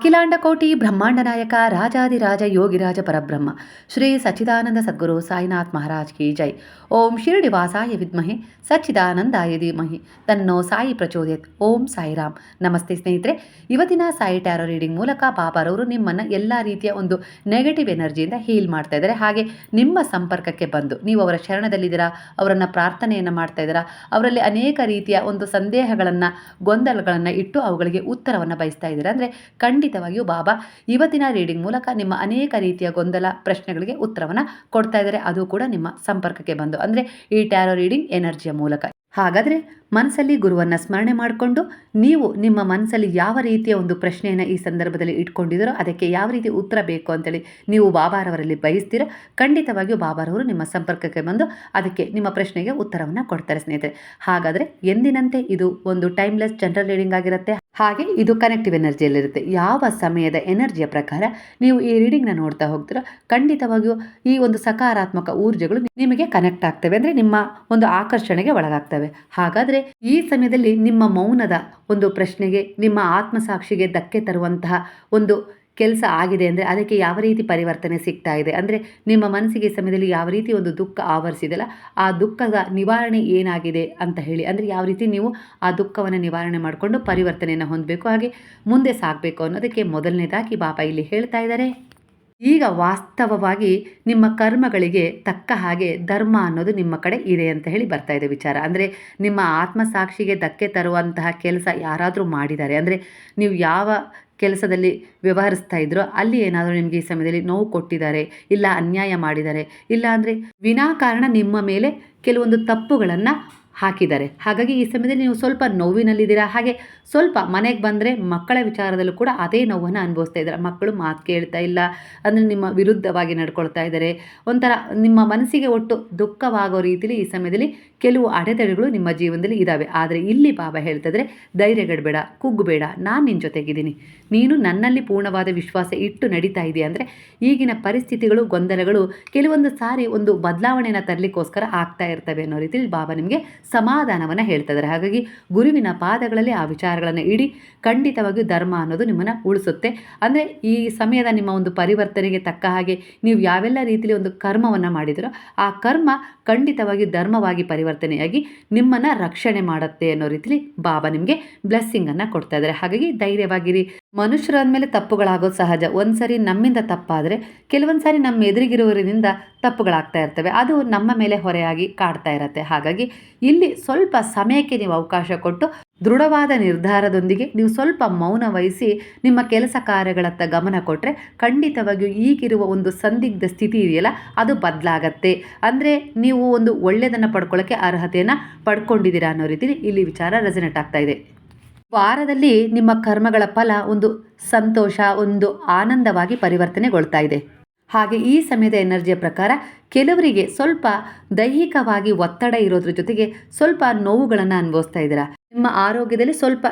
ಅಖಿಲಾಂಡ ಕೋಟಿ ಬ್ರಹ್ಮಾಂಡ ನಾಯಕ ರಾಜಾದಿರಾಜ ಯೋಗಿರಾಜ ಪರಬ್ರಹ್ಮ, ಶ್ರೀ ಸಚ್ಚಿದಾನಂದ ಸದ್ಗುರು ಸಾಯಿನಾಥ್ ಮಹಾರಾಜ್ ಕಿ ಜೈ. ಓಂ ಶಿರಡಿ ವಾಸಾಯ ವಿದ್ಮಹೆ ಸಚ್ಚಿದಾನಂದಾಯ ಧೀಮಹಿ ತನ್ನೋ ಸಾಯಿ ಪ್ರಚೋದಯತ್. ಓಂ ಸಾಯಿರಾಮ್. ನಮಸ್ತೆ ಸ್ನೇಹಿತರೆ, ಇವತ್ತಿನ ಸಾಯಿ ಟ್ಯಾರೋ ರೀಡಿಂಗ್ ಮೂಲಕ ಬಾಬಾರವರು ನಿಮ್ಮನ್ನು ಎಲ್ಲ ರೀತಿಯ ಒಂದು ನೆಗೆಟಿವ್ ಎನರ್ಜಿಯಿಂದ ಹೀಲ್ ಮಾಡ್ತಾ ಇದ್ದಾರೆ. ಹಾಗೆ ನಿಮ್ಮ ಸಂಪರ್ಕಕ್ಕೆ ಬಂದು ನೀವು ಅವರ ಶರಣದಲ್ಲಿದ್ದೀರಾ, ಅವರನ್ನು ಪ್ರಾರ್ಥನೆಯನ್ನು ಮಾಡ್ತಾ ಇದ್ದೀರಾ, ಅವರಲ್ಲಿ ಅನೇಕ ರೀತಿಯ ಒಂದು ಸಂದೇಹಗಳನ್ನು, ಗೊಂದಲಗಳನ್ನು ಇಟ್ಟು ಅವುಗಳಿಗೆ ಉತ್ತರವನ್ನು ಬಯಸ್ತಾ ಇದ್ದೀರಾ ಅಂದರೆ ಖಂಡಿತವಾಗಿಯೂ ಬಾಬಾ, ಇವತ್ತಿನ ರೀಡಿಂಗ್ ಮೂಲಕ ನಿಮ್ಮ ಅನೇಕ ರೀತಿಯ ಗೊಂದಲ ಪ್ರಶ್ನೆಗಳಿಗೆ ಉತ್ತರವನ್ನು ಕೊಡ್ತಾ ಇದ್ದಾರೆ. ಅದು ಕೂಡ ನಿಮ್ಮ ಸಂಪರ್ಕಕ್ಕೆ ಬಂದು, ಅಂದರೆ ಈ ಟ್ಯಾರೋ ರೀಡಿಂಗ್ ಎನರ್ಜಿಯ ಮೂಲಕ. ಹಾಗಾದರೆ ಮನಸ್ಸಲ್ಲಿ ಗುರುವನ್ನು ಸ್ಮರಣೆ ಮಾಡಿಕೊಂಡು ನೀವು ನಿಮ್ಮ ಮನಸ್ಸಲ್ಲಿ ಯಾವ ರೀತಿಯ ಒಂದು ಪ್ರಶ್ನೆಯನ್ನು ಈ ಸಂದರ್ಭದಲ್ಲಿ ಇಟ್ಕೊಂಡಿದ್ದರೋ ಅದಕ್ಕೆ ಯಾವ ರೀತಿ ಉತ್ತರ ಬೇಕು ಅಂತೇಳಿ ನೀವು ಬಾಬಾರವರಲ್ಲಿ ಬಯಸ್ತೀರೋ ಖಂಡಿತವಾಗಿಯೂ ಬಾಬಾರವರು ನಿಮ್ಮ ಸಂಪರ್ಕಕ್ಕೆ ಬಂದು ಅದಕ್ಕೆ ನಿಮ್ಮ ಪ್ರಶ್ನೆಗೆ ಉತ್ತರವನ್ನು ಕೊಡ್ತಾರೆ ಸ್ನೇಹಿತರೆ. ಹಾಗಾದರೆ ಎಂದಿನಂತೆ ಇದು ಒಂದು ಟೈಮ್ಲೆಸ್ ಜನರಲ್ ರೀಡಿಂಗ್ ಆಗಿರುತ್ತೆ. ಹಾಗೆ ಇದು ಕನೆಕ್ಟಿವ್ ಎನರ್ಜಿಯಲ್ಲಿರುತ್ತೆ. ಯಾವ ಸಮಯದ ಎನರ್ಜಿಯ ಪ್ರಕಾರ ನೀವು ಈ ರೀಡಿಂಗ್ನ ನೋಡ್ತಾ ಹೋಗ್ತೀರೋ ಖಂಡಿತವಾಗಿಯೂ ಈ ಒಂದು ಸಕಾರಾತ್ಮಕ ಊರ್ಜೆಗಳು ನಿಮಗೆ ಕನೆಕ್ಟ್ ಆಗ್ತವೆ. ಅಂದರೆ ನಿಮ್ಮ ಒಂದು ಆಕರ್ಷಣೆಗೆ ಒಳಗಾಗ್ತವೆ. ಹಾಗಾದರೆ ಈ ಸಮಯದಲ್ಲಿ ನಿಮ್ಮ ಮೌನದ ಒಂದು ಪ್ರಶ್ನೆಗೆ, ನಿಮ್ಮ ಆತ್ಮಸಾಕ್ಷಿಗೆ ಧಕ್ಕೆ ತರುವಂತಹ ಒಂದು ಕೆಲಸ ಆಗಿದೆ ಅಂದರೆ ಅದಕ್ಕೆ ಯಾವ ರೀತಿ ಪರಿವರ್ತನೆ ಸಿಗ್ತಾ ಇದೆ? ಅಂದರೆ ನಿಮ್ಮ ಮನಸ್ಸಿಗೆ ಸಮಯದಲ್ಲಿ ಯಾವ ರೀತಿ ಒಂದು ದುಃಖ ಆವರಿಸಿದಲ್ಲ ಆ ದುಃಖದ ನಿವಾರಣೆ ಏನಾಗಿದೆ ಅಂತ ಹೇಳಿ. ಅಂದರೆ ಯಾವ ರೀತಿ ನೀವು ಆ ದುಃಖವನ್ನು ನಿವಾರಣೆ ಮಾಡಿಕೊಂಡು ಪರಿವರ್ತನೆಯನ್ನು ಹೊಂದಬೇಕು, ಹಾಗೆ ಮುಂದೆ ಸಾಗಬೇಕು ಅನ್ನೋದಕ್ಕೆ ಮೊದಲನೇದಾಗಿ ಬಾಬಾ ಇಲ್ಲಿ ಹೇಳ್ತಾ ಇದ್ದಾರೆ. ಈಗ ವಾಸ್ತವವಾಗಿ ನಿಮ್ಮ ಕರ್ಮಗಳಿಗೆ ತಕ್ಕ ಹಾಗೆ ಧರ್ಮ ಅನ್ನೋದು ನಿಮ್ಮ ಕಡೆ ಇದೆ ಅಂತ ಹೇಳಿ ಬರ್ತಾ ಇದೆ ವಿಚಾರ. ಅಂದರೆ ನಿಮ್ಮ ಆತ್ಮಸಾಕ್ಷಿಗೆ ಧಕ್ಕೆ ತರುವಂತಹ ಕೆಲಸ ಯಾರಾದರೂ ಮಾಡಿದ್ದಾರೆ. ಅಂದರೆ ನೀವು ಯಾವ ಕೆಲಸದಲ್ಲಿ ವ್ಯವಹರಿಸ್ತಾ ಇದ್ರೋ ಅಲ್ಲಿ ಏನಾದರೂ ನಿಮಗೆ ಈ ಸಮಯದಲ್ಲಿ ನೋವು ಕೊಟ್ಟಿದ್ದಾರೆ, ಇಲ್ಲ ಅನ್ಯಾಯ ಮಾಡಿದ್ದಾರೆ, ಇಲ್ಲ ಅಂದರೆ ವಿನಾಕಾರಣ ನಿಮ್ಮ ಮೇಲೆ ಕೆಲವೊಂದು ತಪ್ಪುಗಳನ್ನು ಹಾಕಿದ್ದಾರೆ. ಹಾಗಾಗಿ ಈ ಸಮಯದಲ್ಲಿ ನೀವು ಸ್ವಲ್ಪ ನೋವಿನಲ್ಲಿದ್ದೀರಾ? ಹಾಗೆ ಸ್ವಲ್ಪ ಮನೆಗೆ ಬಂದರೆ ಮಕ್ಕಳ ವಿಚಾರದಲ್ಲೂ ಕೂಡ ಅದೇ ನೋವನ್ನು ಅನುಭವಿಸ್ತಾ ಇದ್ದಾರೆ. ಮಕ್ಕಳು ಮಾತು ಕೇಳ್ತಾ ಇಲ್ಲ, ಅಂದರೆ ನಿಮ್ಮ ವಿರುದ್ಧವಾಗಿ ನಡ್ಕೊಳ್ತಾ ಇದ್ದಾರೆ. ಒಂಥರ ನಿಮ್ಮ ಮನಸ್ಸಿಗೆ ಒಟ್ಟು ದುಃಖವಾಗೋ ರೀತಿಯಲ್ಲಿ ಈ ಸಮಯದಲ್ಲಿ ಕೆಲವು ಅಡೆತಡೆಗಳು ನಿಮ್ಮ ಜೀವನದಲ್ಲಿ ಇದ್ದಾವೆ ಆದರೆ ಇಲ್ಲಿ ಬಾಬಾ ಹೇಳ್ತಿದ್ರೆ ಧೈರ್ಯಗಡಬೇಡ ಕುಗ್ಗಬೇಡ ನಾನು ನಿನ್ನ ಜೊತೆಗಿದ್ದೀನಿ. ನೀನು ನನ್ನಲ್ಲಿ ಪೂರ್ಣವಾದ ವಿಶ್ವಾಸ ಇಟ್ಟು ನಡೀತಾ ಇದೆಯಾ ಅಂದರೆ ಈಗಿನ ಪರಿಸ್ಥಿತಿಗಳು, ಗೊಂದಲಗಳು ಕೆಲವೊಂದು ಸಾರಿ ಒಂದು ಬದಲಾವಣೆಯನ್ನು ತರಲಿಕ್ಕೋಸ್ಕರ ಆಗ್ತಾ ಇರ್ತವೆ ಅನ್ನೋ ರೀತಿಯಲ್ಲಿ ಬಾಬಾ ನಿಮಗೆ ಸಮಾಧಾನವನ್ನು ಹೇಳ್ತಿದ್ದಾರೆ ಹಾಗಾಗಿ ಗುರುವಿನ ಪಾದಗಳಲ್ಲಿ ಆ ವಿಚಾರಗಳನ್ನು ಇಡಿ, ಖಂಡಿತವಾಗಿಯೂ ಧರ್ಮ ಅನ್ನೋದು ನಿಮ್ಮನ್ನು ಉಳಿಸುತ್ತೆ. ಅಂದರೆ ಈ ಸಮಯದ ನಿಮ್ಮ ಒಂದು ಪರಿವರ್ತನೆಗೆ ತಕ್ಕ ಹಾಗೆ ನೀವು ಯಾವೆಲ್ಲ ರೀತಿಯಲ್ಲಿ ಒಂದು ಕರ್ಮವನ್ನು ಮಾಡಿದಿರೋ ಆ ಕರ್ಮ ಖಂಡಿತವಾಗಿ ಧರ್ಮವಾಗಿ ಪರಿವರ್ತನೆಯಾಗಿ ನಿಮ್ಮನ್ನು ರಕ್ಷಣೆ ಮಾಡುತ್ತೆ ಅನ್ನೋ ರೀತಿಲಿ ಬಾಬಾ ನಿಮಗೆ ಬ್ಲೆಸ್ಸಿಂಗನ್ನು ಕೊಡ್ತಾ ಇದ್ದಾರೆ ಹಾಗಾಗಿ ಧೈರ್ಯವಾಗಿರಿ. ಮನುಷ್ಯರ ಅಂದಮೇಲೆ ತಪ್ಪುಗಳಾಗೋದು ಸಹಜ. ಒಂದು ಸಾರಿ ನಮ್ಮಿಂದ ತಪ್ಪಾದರೆ ಕೆಲವೊಂದು ಸಾರಿ ನಮ್ಮ ಎದುರಿಗಿರುವವರಿಂದ ತಪ್ಪುಗಳಾಗ್ತಾ ಇರ್ತವೆ. ಅದು ನಮ್ಮ ಮೇಲೆ ಹೊರೆಯಾಗಿ ಕಾಡ್ತಾ ಇರತ್ತೆ. ಹಾಗಾಗಿ ಇಲ್ಲಿ ಸ್ವಲ್ಪ ಸಮಯಕ್ಕೆ ನೀವು ಅವಕಾಶ ಕೊಟ್ಟು ದೃಢವಾದ ನಿರ್ಧಾರದೊಂದಿಗೆ ನೀವು ಸ್ವಲ್ಪ ಮೌನ ವಹಿಸಿ ನಿಮ್ಮ ಕೆಲಸ ಕಾರ್ಯಗಳತ್ತ ಗಮನ ಕೊಟ್ಟರೆ ಖಂಡಿತವಾಗಿಯೂ ಈಗಿರುವ ಒಂದು ಸಂದಿಗ್ಧ ಸ್ಥಿತಿ ಇದೆಯಲ್ಲ, ಅದು ಬದಲಾಗತ್ತೆ. ಅಂದರೆ ನೀವು ಒಂದು ಒಳ್ಳೆಯದನ್ನು ಪಡ್ಕೊಳ್ಳೋಕ್ಕೆ ಅರ್ಹತೆಯನ್ನು ಪಡ್ಕೊಂಡಿದ್ದೀರಾ ಅನ್ನೋ ರೀತಿಲಿ ಇಲ್ಲಿ ವಿಚಾರ ರೆಸನೆಟ್ ಆಗ್ತಾ ಇದೆ. ವಾರದಲ್ಲಿ ನಿಮ್ಮ ಕರ್ಮಗಳ ಫಲ ಒಂದು ಸಂತೋಷ, ಒಂದು ಆನಂದವಾಗಿ ಪರಿವರ್ತನೆಗೊಳ್ತಾ ಇದೆ. ಹಾಗೆ ಈ ಸಮಯದ ಎನರ್ಜಿಯ ಪ್ರಕಾರ ಕೆಲವರಿಗೆ ಸ್ವಲ್ಪ ದೈಹಿಕವಾಗಿ ಒತ್ತಡ ಇರೋದ್ರ ಜೊತೆಗೆ ಸ್ವಲ್ಪ ನೋವುಗಳನ್ನು ಅನುಭವಿಸ್ತಾ ಇದ್ದೀರಾ? ನಿಮ್ಮ ಆರೋಗ್ಯದಲ್ಲಿ ಸ್ವಲ್ಪ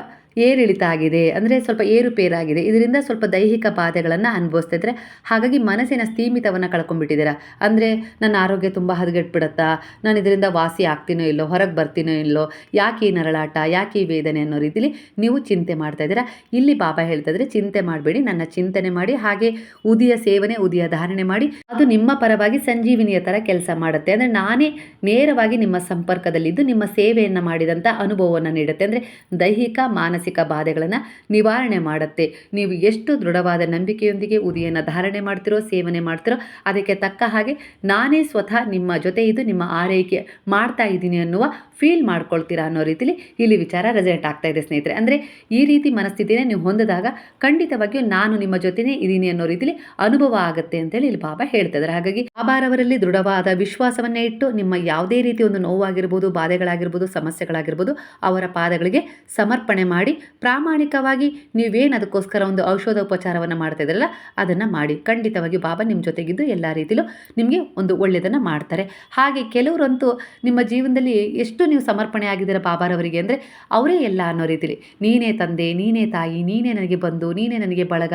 ಏರಿಳಿತ ಆಗಿದೆ, ಅಂದರೆ ಸ್ವಲ್ಪ ಏರುಪೇರಾಗಿದೆ. ಇದರಿಂದ ಸ್ವಲ್ಪ ದೈಹಿಕ ಬಾಧೆಗಳನ್ನು ಅನುಭವಿಸ್ತಾ ಇದ್ದಾರೆ ಹಾಗಾಗಿ ಮನಸ್ಸಿನ ಸ್ಥೀಮಿತವನ್ನು ಕಳ್ಕೊಂಡ್ಬಿಟ್ಟಿದ್ದೀರಾ? ಅಂದರೆ ನನ್ನ ಆರೋಗ್ಯ ತುಂಬ ಹದಗೆಟ್ಬಿಡುತ್ತಾ? ನಾನು ಇದರಿಂದ ವಾಸಿ ಆಗ್ತೀನೋ ಇಲ್ಲೋ? ಹೊರಗೆ ಬರ್ತೀನೋ ಇಲ್ಲೋ? ಯಾಕೆ ಈ ನರಳಾಟ? ಯಾಕೆ ಈ ವೇದನೆ ಅನ್ನೋ ರೀತಿಲಿ ನೀವು ಚಿಂತೆ ಮಾಡ್ತಾ ಇದ್ದೀರಾ? ಇಲ್ಲಿ ಬಾಬಾ ಹೇಳ್ತಾ ಇದ್ರೆ ಚಿಂತೆ ಮಾಡಬೇಡಿ, ನನ್ನ ಚಿಂತನೆ ಮಾಡಿ, ಹಾಗೆ ಉದಿಯ ಸೇವನೆ, ಉದಿಯ ಧಾರಣೆ ಮಾಡಿ, ಅದು ನಿಮ್ಮ ಪರವಾಗಿ ಸಂಜೀವಿನಿಯ ಥರ ಕೆಲಸ ಮಾಡುತ್ತೆ. ಅಂದರೆ ನಾನೇ ನೇರವಾಗಿ ನಿಮ್ಮ ಸಂಪರ್ಕದಲ್ಲಿದ್ದು ನಿಮ್ಮ ಸೇವೆಯನ್ನು ಮಾಡಿದಂಥ ಅನುಭವವನ್ನು ನೀಡುತ್ತೆ. ಅಂದರೆ ದೈಹಿಕ, ಮಾನಸಿಕ ಬಾಧೆಗಳನ್ನು ನಿವಾರಣೆ ಮಾಡುತ್ತೆ. ನೀವು ಎಷ್ಟು ದೃಢವಾದ ನಂಬಿಕೆಯೊಂದಿಗೆ ಉದಿಯನ್ನು ಧಾರಣೆ ಮಾಡ್ತಿರೋ, ಸೇವನೆ ಮಾಡ್ತಿರೋ, ಅದಕ್ಕೆ ತಕ್ಕ ಹಾಗೆ ನಾನೇ ಸ್ವತಃ ನಿಮ್ಮ ಜೊತೆ ಇದು ನಿಮ್ಮ ಆರೈಕೆ ಮಾಡ್ತಾ ಇದ್ದೀನಿ ಅನ್ನುವ ಫೀಲ್ ಮಾಡ್ಕೊಳ್ತೀರಾ ಅನ್ನೋ ರೀತಿಲಿ ಇಲ್ಲಿ ವಿಚಾರ ರೆಸನೆಟ್ ಆಗ್ತಾ ಇದೆ ಸ್ನೇಹಿತರೆ. ಅಂದರೆ ಈ ರೀತಿ ಮನಸ್ಥಿತಿನೇ ನೀವು ಹೊಂದಿದಾಗ ಖಂಡಿತವಾಗಿಯೂ ನಾನು ನಿಮ್ಮ ಜೊತೆನೇ ಇದ್ದೀನಿ ಅನ್ನೋ ರೀತಿಲಿ ಅನುಭವ ಆಗುತ್ತೆ ಅಂತೇಳಿ ಇಲ್ಲಿ ಬಾಬಾ ಹೇಳ್ತಿದ್ದಾರೆ. ಹಾಗಾಗಿ ಬಾಬಾರವರಲ್ಲಿ ದೃಢವಾದ ವಿಶ್ವಾಸವನ್ನೇ ಇಟ್ಟು ನಿಮ್ಮ ಯಾವುದೇ ರೀತಿ ಒಂದು ನೋವಾಗಿರ್ಬೋದು, ಬಾಧೆಗಳಾಗಿರ್ಬೋದು, ಸಮಸ್ಯೆಗಳಾಗಿರ್ಬೋದು ಅವರ ಪಾದಗಳಿಗೆ ಸಮರ್ಪಣೆ ಮಾಡಿ ಪ್ರಾಮಾಣಿಕವಾಗಿ ನೀವೇನು ಅದಕ್ಕೋಸ್ಕರ ಒಂದು ಔಷಧೋಪಚಾರವನ್ನು ಮಾಡ್ತಾ ಇದ್ರಲ್ಲ ಅದನ್ನು ಮಾಡಿ ಖಂಡಿತವಾಗಿ ಬಾಬಾ ನಿಮ್ಮ ಜೊತೆಗಿದ್ದು ಎಲ್ಲ ರೀತಿಲೂ ನಿಮಗೆ ಒಂದು ಒಳ್ಳೆಯದನ್ನು ಮಾಡ್ತಾರೆ. ಹಾಗೆ ಕೆಲವರಂತೂ ನಿಮ್ಮ ಜೀವನದಲ್ಲಿ ಎಷ್ಟು ನೀವು ಸಮರ್ಪಣೆ ಆಗಿದ್ದೀರಾ ಬಾಬಾರವರಿಗೆ ಅಂದರೆ ಅವರೇ ಎಲ್ಲ ಅನ್ನೋ ರೀತಿಲಿ, ನೀನೇ ತಂದೆ, ನೀನೇ ತಾಯಿ, ನೀನೇ ನನಗೆ ಬಂದು ನೀನೇ ನನಗೆ ಬಳಗ,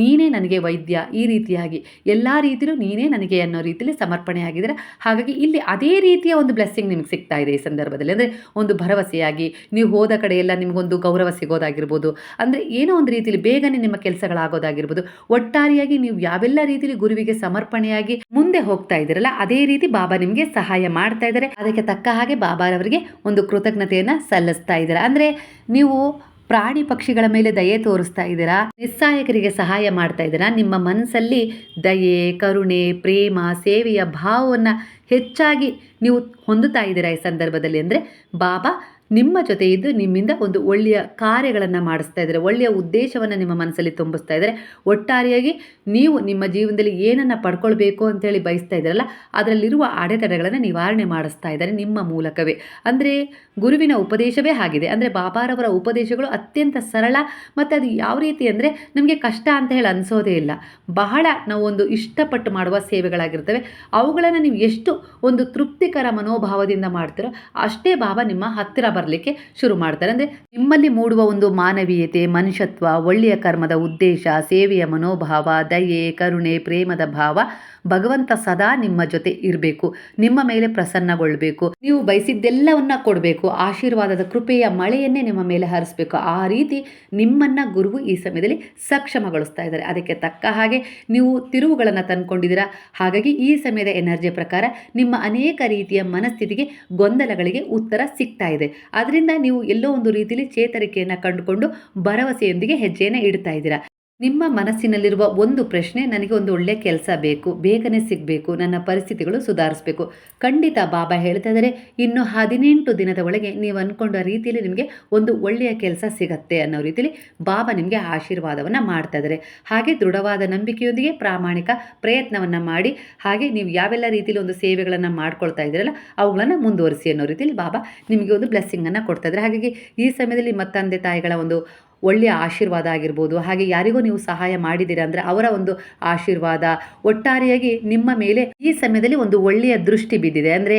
ನೀನೇ ನನಗೆ ವೈದ್ಯ ಈ ರೀತಿಯಾಗಿ ಎಲ್ಲ ರೀತಿಯೂ ನೀನೇ ನನಗೆ ಅನ್ನೋ ರೀತಿಯಲ್ಲಿ ಸಮರ್ಪಣೆ ಆಗಿದ್ದೀರಾ? ಹಾಗಾಗಿ ಇಲ್ಲಿ ಅದೇ ರೀತಿಯ ಒಂದು ಬ್ಲೆಸ್ಸಿಂಗ್ ನಿಮ್ಗೆ ಸಿಗ್ತಾ ಇದೆ ಈ ಸಂದರ್ಭದಲ್ಲಿ. ಅಂದರೆ ಒಂದು ಭರವಸೆಯಾಗಿ ನೀವು ಹೋದ ಕಡೆ ಎಲ್ಲ ನಿಮಗೊಂದು ಗೌರವ ಸಿಗೋದಾಗಿರ್ಬೋದು, ಅಂದರೆ ಏನೋ ಒಂದು ರೀತಿಯಲ್ಲಿ ಬೇಗನೆ ನಿಮ್ಮ ಕೆಲಸಗಳಾಗೋದಾಗಿರ್ಬೋದು, ಒಟ್ಟಾರೆಯಾಗಿ ನೀವು ಯಾವೆಲ್ಲ ರೀತಿಯಲ್ಲಿ ಗುರುವಿಗೆ ಸಮರ್ಪಣೆಯಾಗಿ ಮುಂದೆ ಹೋಗ್ತಾ ಇದ್ದೀರಲ್ಲ, ಅದೇ ರೀತಿ ಬಾಬಾ ನಿಮಗೆ ಸಹಾಯ ಮಾಡ್ತಾ ಇದ್ದಾರೆ. ಅದಕ್ಕೆ ತಕ್ಕ ಹಾಗೆ ಬಾಬಾರವರಿಗೆ ಒಂದು ಕೃತಜ್ಞತೆಯನ್ನು ಸಲ್ಲಿಸ್ತಾ ಇದ್ದೀರಾ? ಅಂದರೆ ನೀವು ಪ್ರಾಣಿ ಪಕ್ಷಿಗಳ ಮೇಲೆ ದಯೆ ತೋರಿಸ್ತಾ ಇದ್ದೀರಾ? ನಿಸ್ಸಹಾಯಕರಿಗೆ ಸಹಾಯ ಮಾಡ್ತಾ ಇದ್ದೀರಾ? ನಿಮ್ಮ ಮನಸ್ಸಲ್ಲಿ ದಯೆ, ಕರುಣೆ, ಪ್ರೇಮ, ಸೇವೆಯ ಭಾವವನ್ನು ಹೆಚ್ಚಾಗಿ ನೀವು ಹೊಂದುತ್ತಾ ಇದ್ದೀರಾ ಈ ಸಂದರ್ಭದಲ್ಲಿ? ಅಂದರೆ ಬಾಬಾ ನಿಮ್ಮ ಜೊತೆ ಇದ್ದು ನಿಮ್ಮಿಂದ ಒಂದು ಒಳ್ಳೆಯ ಕಾರ್ಯಗಳನ್ನು ಮಾಡಿಸ್ತಾ ಇದ್ದಾರೆ, ಒಳ್ಳೆಯ ಉದ್ದೇಶವನ್ನು ನಿಮ್ಮ ಮನಸ್ಸಲ್ಲಿ ತುಂಬಿಸ್ತಾ ಇದ್ದಾರೆ. ಒಟ್ಟಾರೆಯಾಗಿ ನೀವು ನಿಮ್ಮ ಜೀವನದಲ್ಲಿ ಏನನ್ನು ಪಡ್ಕೊಳ್ಬೇಕು ಅಂತೇಳಿ ಬಯಸ್ತಾ ಇದ್ದಾರಲ್ಲ, ಅದರಲ್ಲಿರುವ ಅಡೆತಡೆಗಳನ್ನು ನಿವಾರಣೆ ಮಾಡಿಸ್ತಾ ಇದ್ದಾರೆ ನಿಮ್ಮ ಮೂಲಕವೇ. ಅಂದರೆ ಗುರುವಿನ ಉಪದೇಶವೇ ಆಗಿದೆ. ಅಂದರೆ ಬಾಬಾರವರ ಉಪದೇಶಗಳು ಅತ್ಯಂತ ಸರಳ ಮತ್ತು ಅದು ಯಾವ ರೀತಿ ಅಂದರೆ ನಮಗೆ ಕಷ್ಟ ಅಂತ ಹೇಳಿ ಅನಿಸೋದೇ ಇಲ್ಲ. ಬಹಳ ನಾವು ಒಂದು ಇಷ್ಟಪಟ್ಟು ಮಾಡುವ ಸೇವೆಗಳಾಗಿರ್ತವೆ. ಅವುಗಳನ್ನು ನೀವು ಎಷ್ಟು ಒಂದು ತೃಪ್ತಿಕರ ಮನೋಭಾವದಿಂದ ಮಾಡ್ತೀರೋ ಅಷ್ಟೇ ಬಾಬಾ ನಿಮ್ಮ ಹತ್ತಿರ ಬರಲಿಕ್ಕೆ ಶುರು ಮಾಡ್ತಾರೆ. ಅಂದರೆ ನಿಮ್ಮಲ್ಲಿ ಮೂಡುವ ಒಂದು ಮಾನವೀಯತೆ, ಮನುಷ್ಯತ್ವ, ಒಳ್ಳೆಯ ಕರ್ಮದ ಉದ್ದೇಶ, ಸೇವೆಯ ಮನೋಭಾವ, ದಯೆ, ಕರುಣೆ, ಪ್ರೇಮದ ಭಾವ ಭಗವಂತ ಸದಾ ನಿಮ್ಮ ಜೊತೆ ಇರಬೇಕು, ನಿಮ್ಮ ಮೇಲೆ ಪ್ರಸನ್ನಗೊಳ್ಬೇಕು. ನೀವು ಬಯಸಿದ್ದೆಲ್ಲವನ್ನ ಕೊಡಬೇಕು, ಆಶೀರ್ವಾದದ ಕೃಪೆಯ ಮಳೆಯನ್ನೇ ನಿಮ್ಮ ಮೇಲೆ ಹರಿಸಬೇಕು. ಆ ರೀತಿ ನಿಮ್ಮನ್ನ ಗುರುವು ಈ ಸಮಯದಲ್ಲಿ ಸಕ್ಷಮಗೊಳಿಸ್ತಾ ಇದ್ದಾರೆ. ಅದಕ್ಕೆ ತಕ್ಕ ಹಾಗೆ ನೀವು ತಿರುವುಗಳನ್ನು ತಂದ್ಕೊಂಡಿದ್ದೀರಾ? ಹಾಗಾಗಿ ಈ ಸಮಯದ ಎನರ್ಜಿ ಪ್ರಕಾರ ನಿಮ್ಮ ಅನೇಕ ರೀತಿಯ ಮನಸ್ಥಿತಿಗೆ ಗೊಂದಲಗಳಿಗೆ ಉತ್ತರ ಸಿಗ್ತಾ ಇದೆ. ಅದರಿಂದ ನೀವು ಎಲ್ಲೋ ಒಂದು ರೀತಿಯಲ್ಲಿ ಚೇತರಿಕೆಯನ್ನು ಕಂಡುಕೊಂಡು ಭರವಸೆಯೊಂದಿಗೆ ಹೆಜ್ಜೆಯನ್ನು ಇಡ್ತಾ ಇದ್ದೀರಾ? ನಿಮ್ಮ ಮನಸ್ಸಿನಲ್ಲಿರುವ ಒಂದು ಪ್ರಶ್ನೆ, ನನಗೆ ಒಂದು ಒಳ್ಳೆಯ ಕೆಲಸ ಬೇಕು, ಬೇಗನೆ ಸಿಗಬೇಕು, ನನ್ನ ಪರಿಸ್ಥಿತಿಗಳು ಸುಧಾರಿಸಬೇಕು. ಖಂಡಿತ ಬಾಬಾ ಹೇಳ್ತಾ ಇದ್ದಾರೆ ಇನ್ನು ಹದಿನೆಂಟು ದಿನದ ಒಳಗೆ ನೀವು ಅಂದ್ಕೊಂಡ ರೀತಿಯಲ್ಲಿ ನಿಮಗೆ ಒಂದು ಒಳ್ಳೆಯ ಕೆಲಸ ಸಿಗತ್ತೆ ಅನ್ನೋ ರೀತಿಯಲ್ಲಿ ಬಾಬಾ ನಿಮಗೆ ಆಶೀರ್ವಾದವನ್ನು ಮಾಡ್ತಾ ಇದ್ದಾರೆ ಹಾಗೆ ದೃಢವಾದ ನಂಬಿಕೆಯೊಂದಿಗೆ ಪ್ರಾಮಾಣಿಕ ಪ್ರಯತ್ನವನ್ನು ಮಾಡಿ, ಹಾಗೆ ನೀವು ಯಾವೆಲ್ಲ ರೀತಿಯಲ್ಲಿ ಒಂದು ಸೇವೆಗಳನ್ನು ಮಾಡ್ಕೊಳ್ತಾ ಇದ್ದೀರಲ್ಲ, ಅವುಗಳನ್ನು ಮುಂದುವರಿಸಿ ಅನ್ನೋ ರೀತಿಯಲ್ಲಿ ಬಾಬಾ ನಿಮಗೆ ಒಂದು ಬ್ಲೆಸ್ಸಿಂಗನ್ನು ಕೊಡ್ತಾ ಇದ್ದಾರೆ ಹಾಗಾಗಿ ಈ ಸಮಯದಲ್ಲಿ ಮತ್ತಂದೆ ತಾಯಿಗಳ ಒಂದು ಒಳ್ಳೆಯ ಆಶೀರ್ವಾದ ಆಗಿರ್ಬೋದು, ಹಾಗೆ ಯಾರಿಗೂ ನೀವು ಸಹಾಯ ಮಾಡಿದ್ದೀರಾ ಅಂದರೆ ಅವರ ಒಂದು ಆಶೀರ್ವಾದ, ಒಟ್ಟಾರೆಯಾಗಿ ನಿಮ್ಮ ಮೇಲೆ ಈ ಸಮಯದಲ್ಲಿ ಒಂದು ಒಳ್ಳೆಯ ದೃಷ್ಟಿ ಬಿದ್ದಿದೆ. ಅಂದರೆ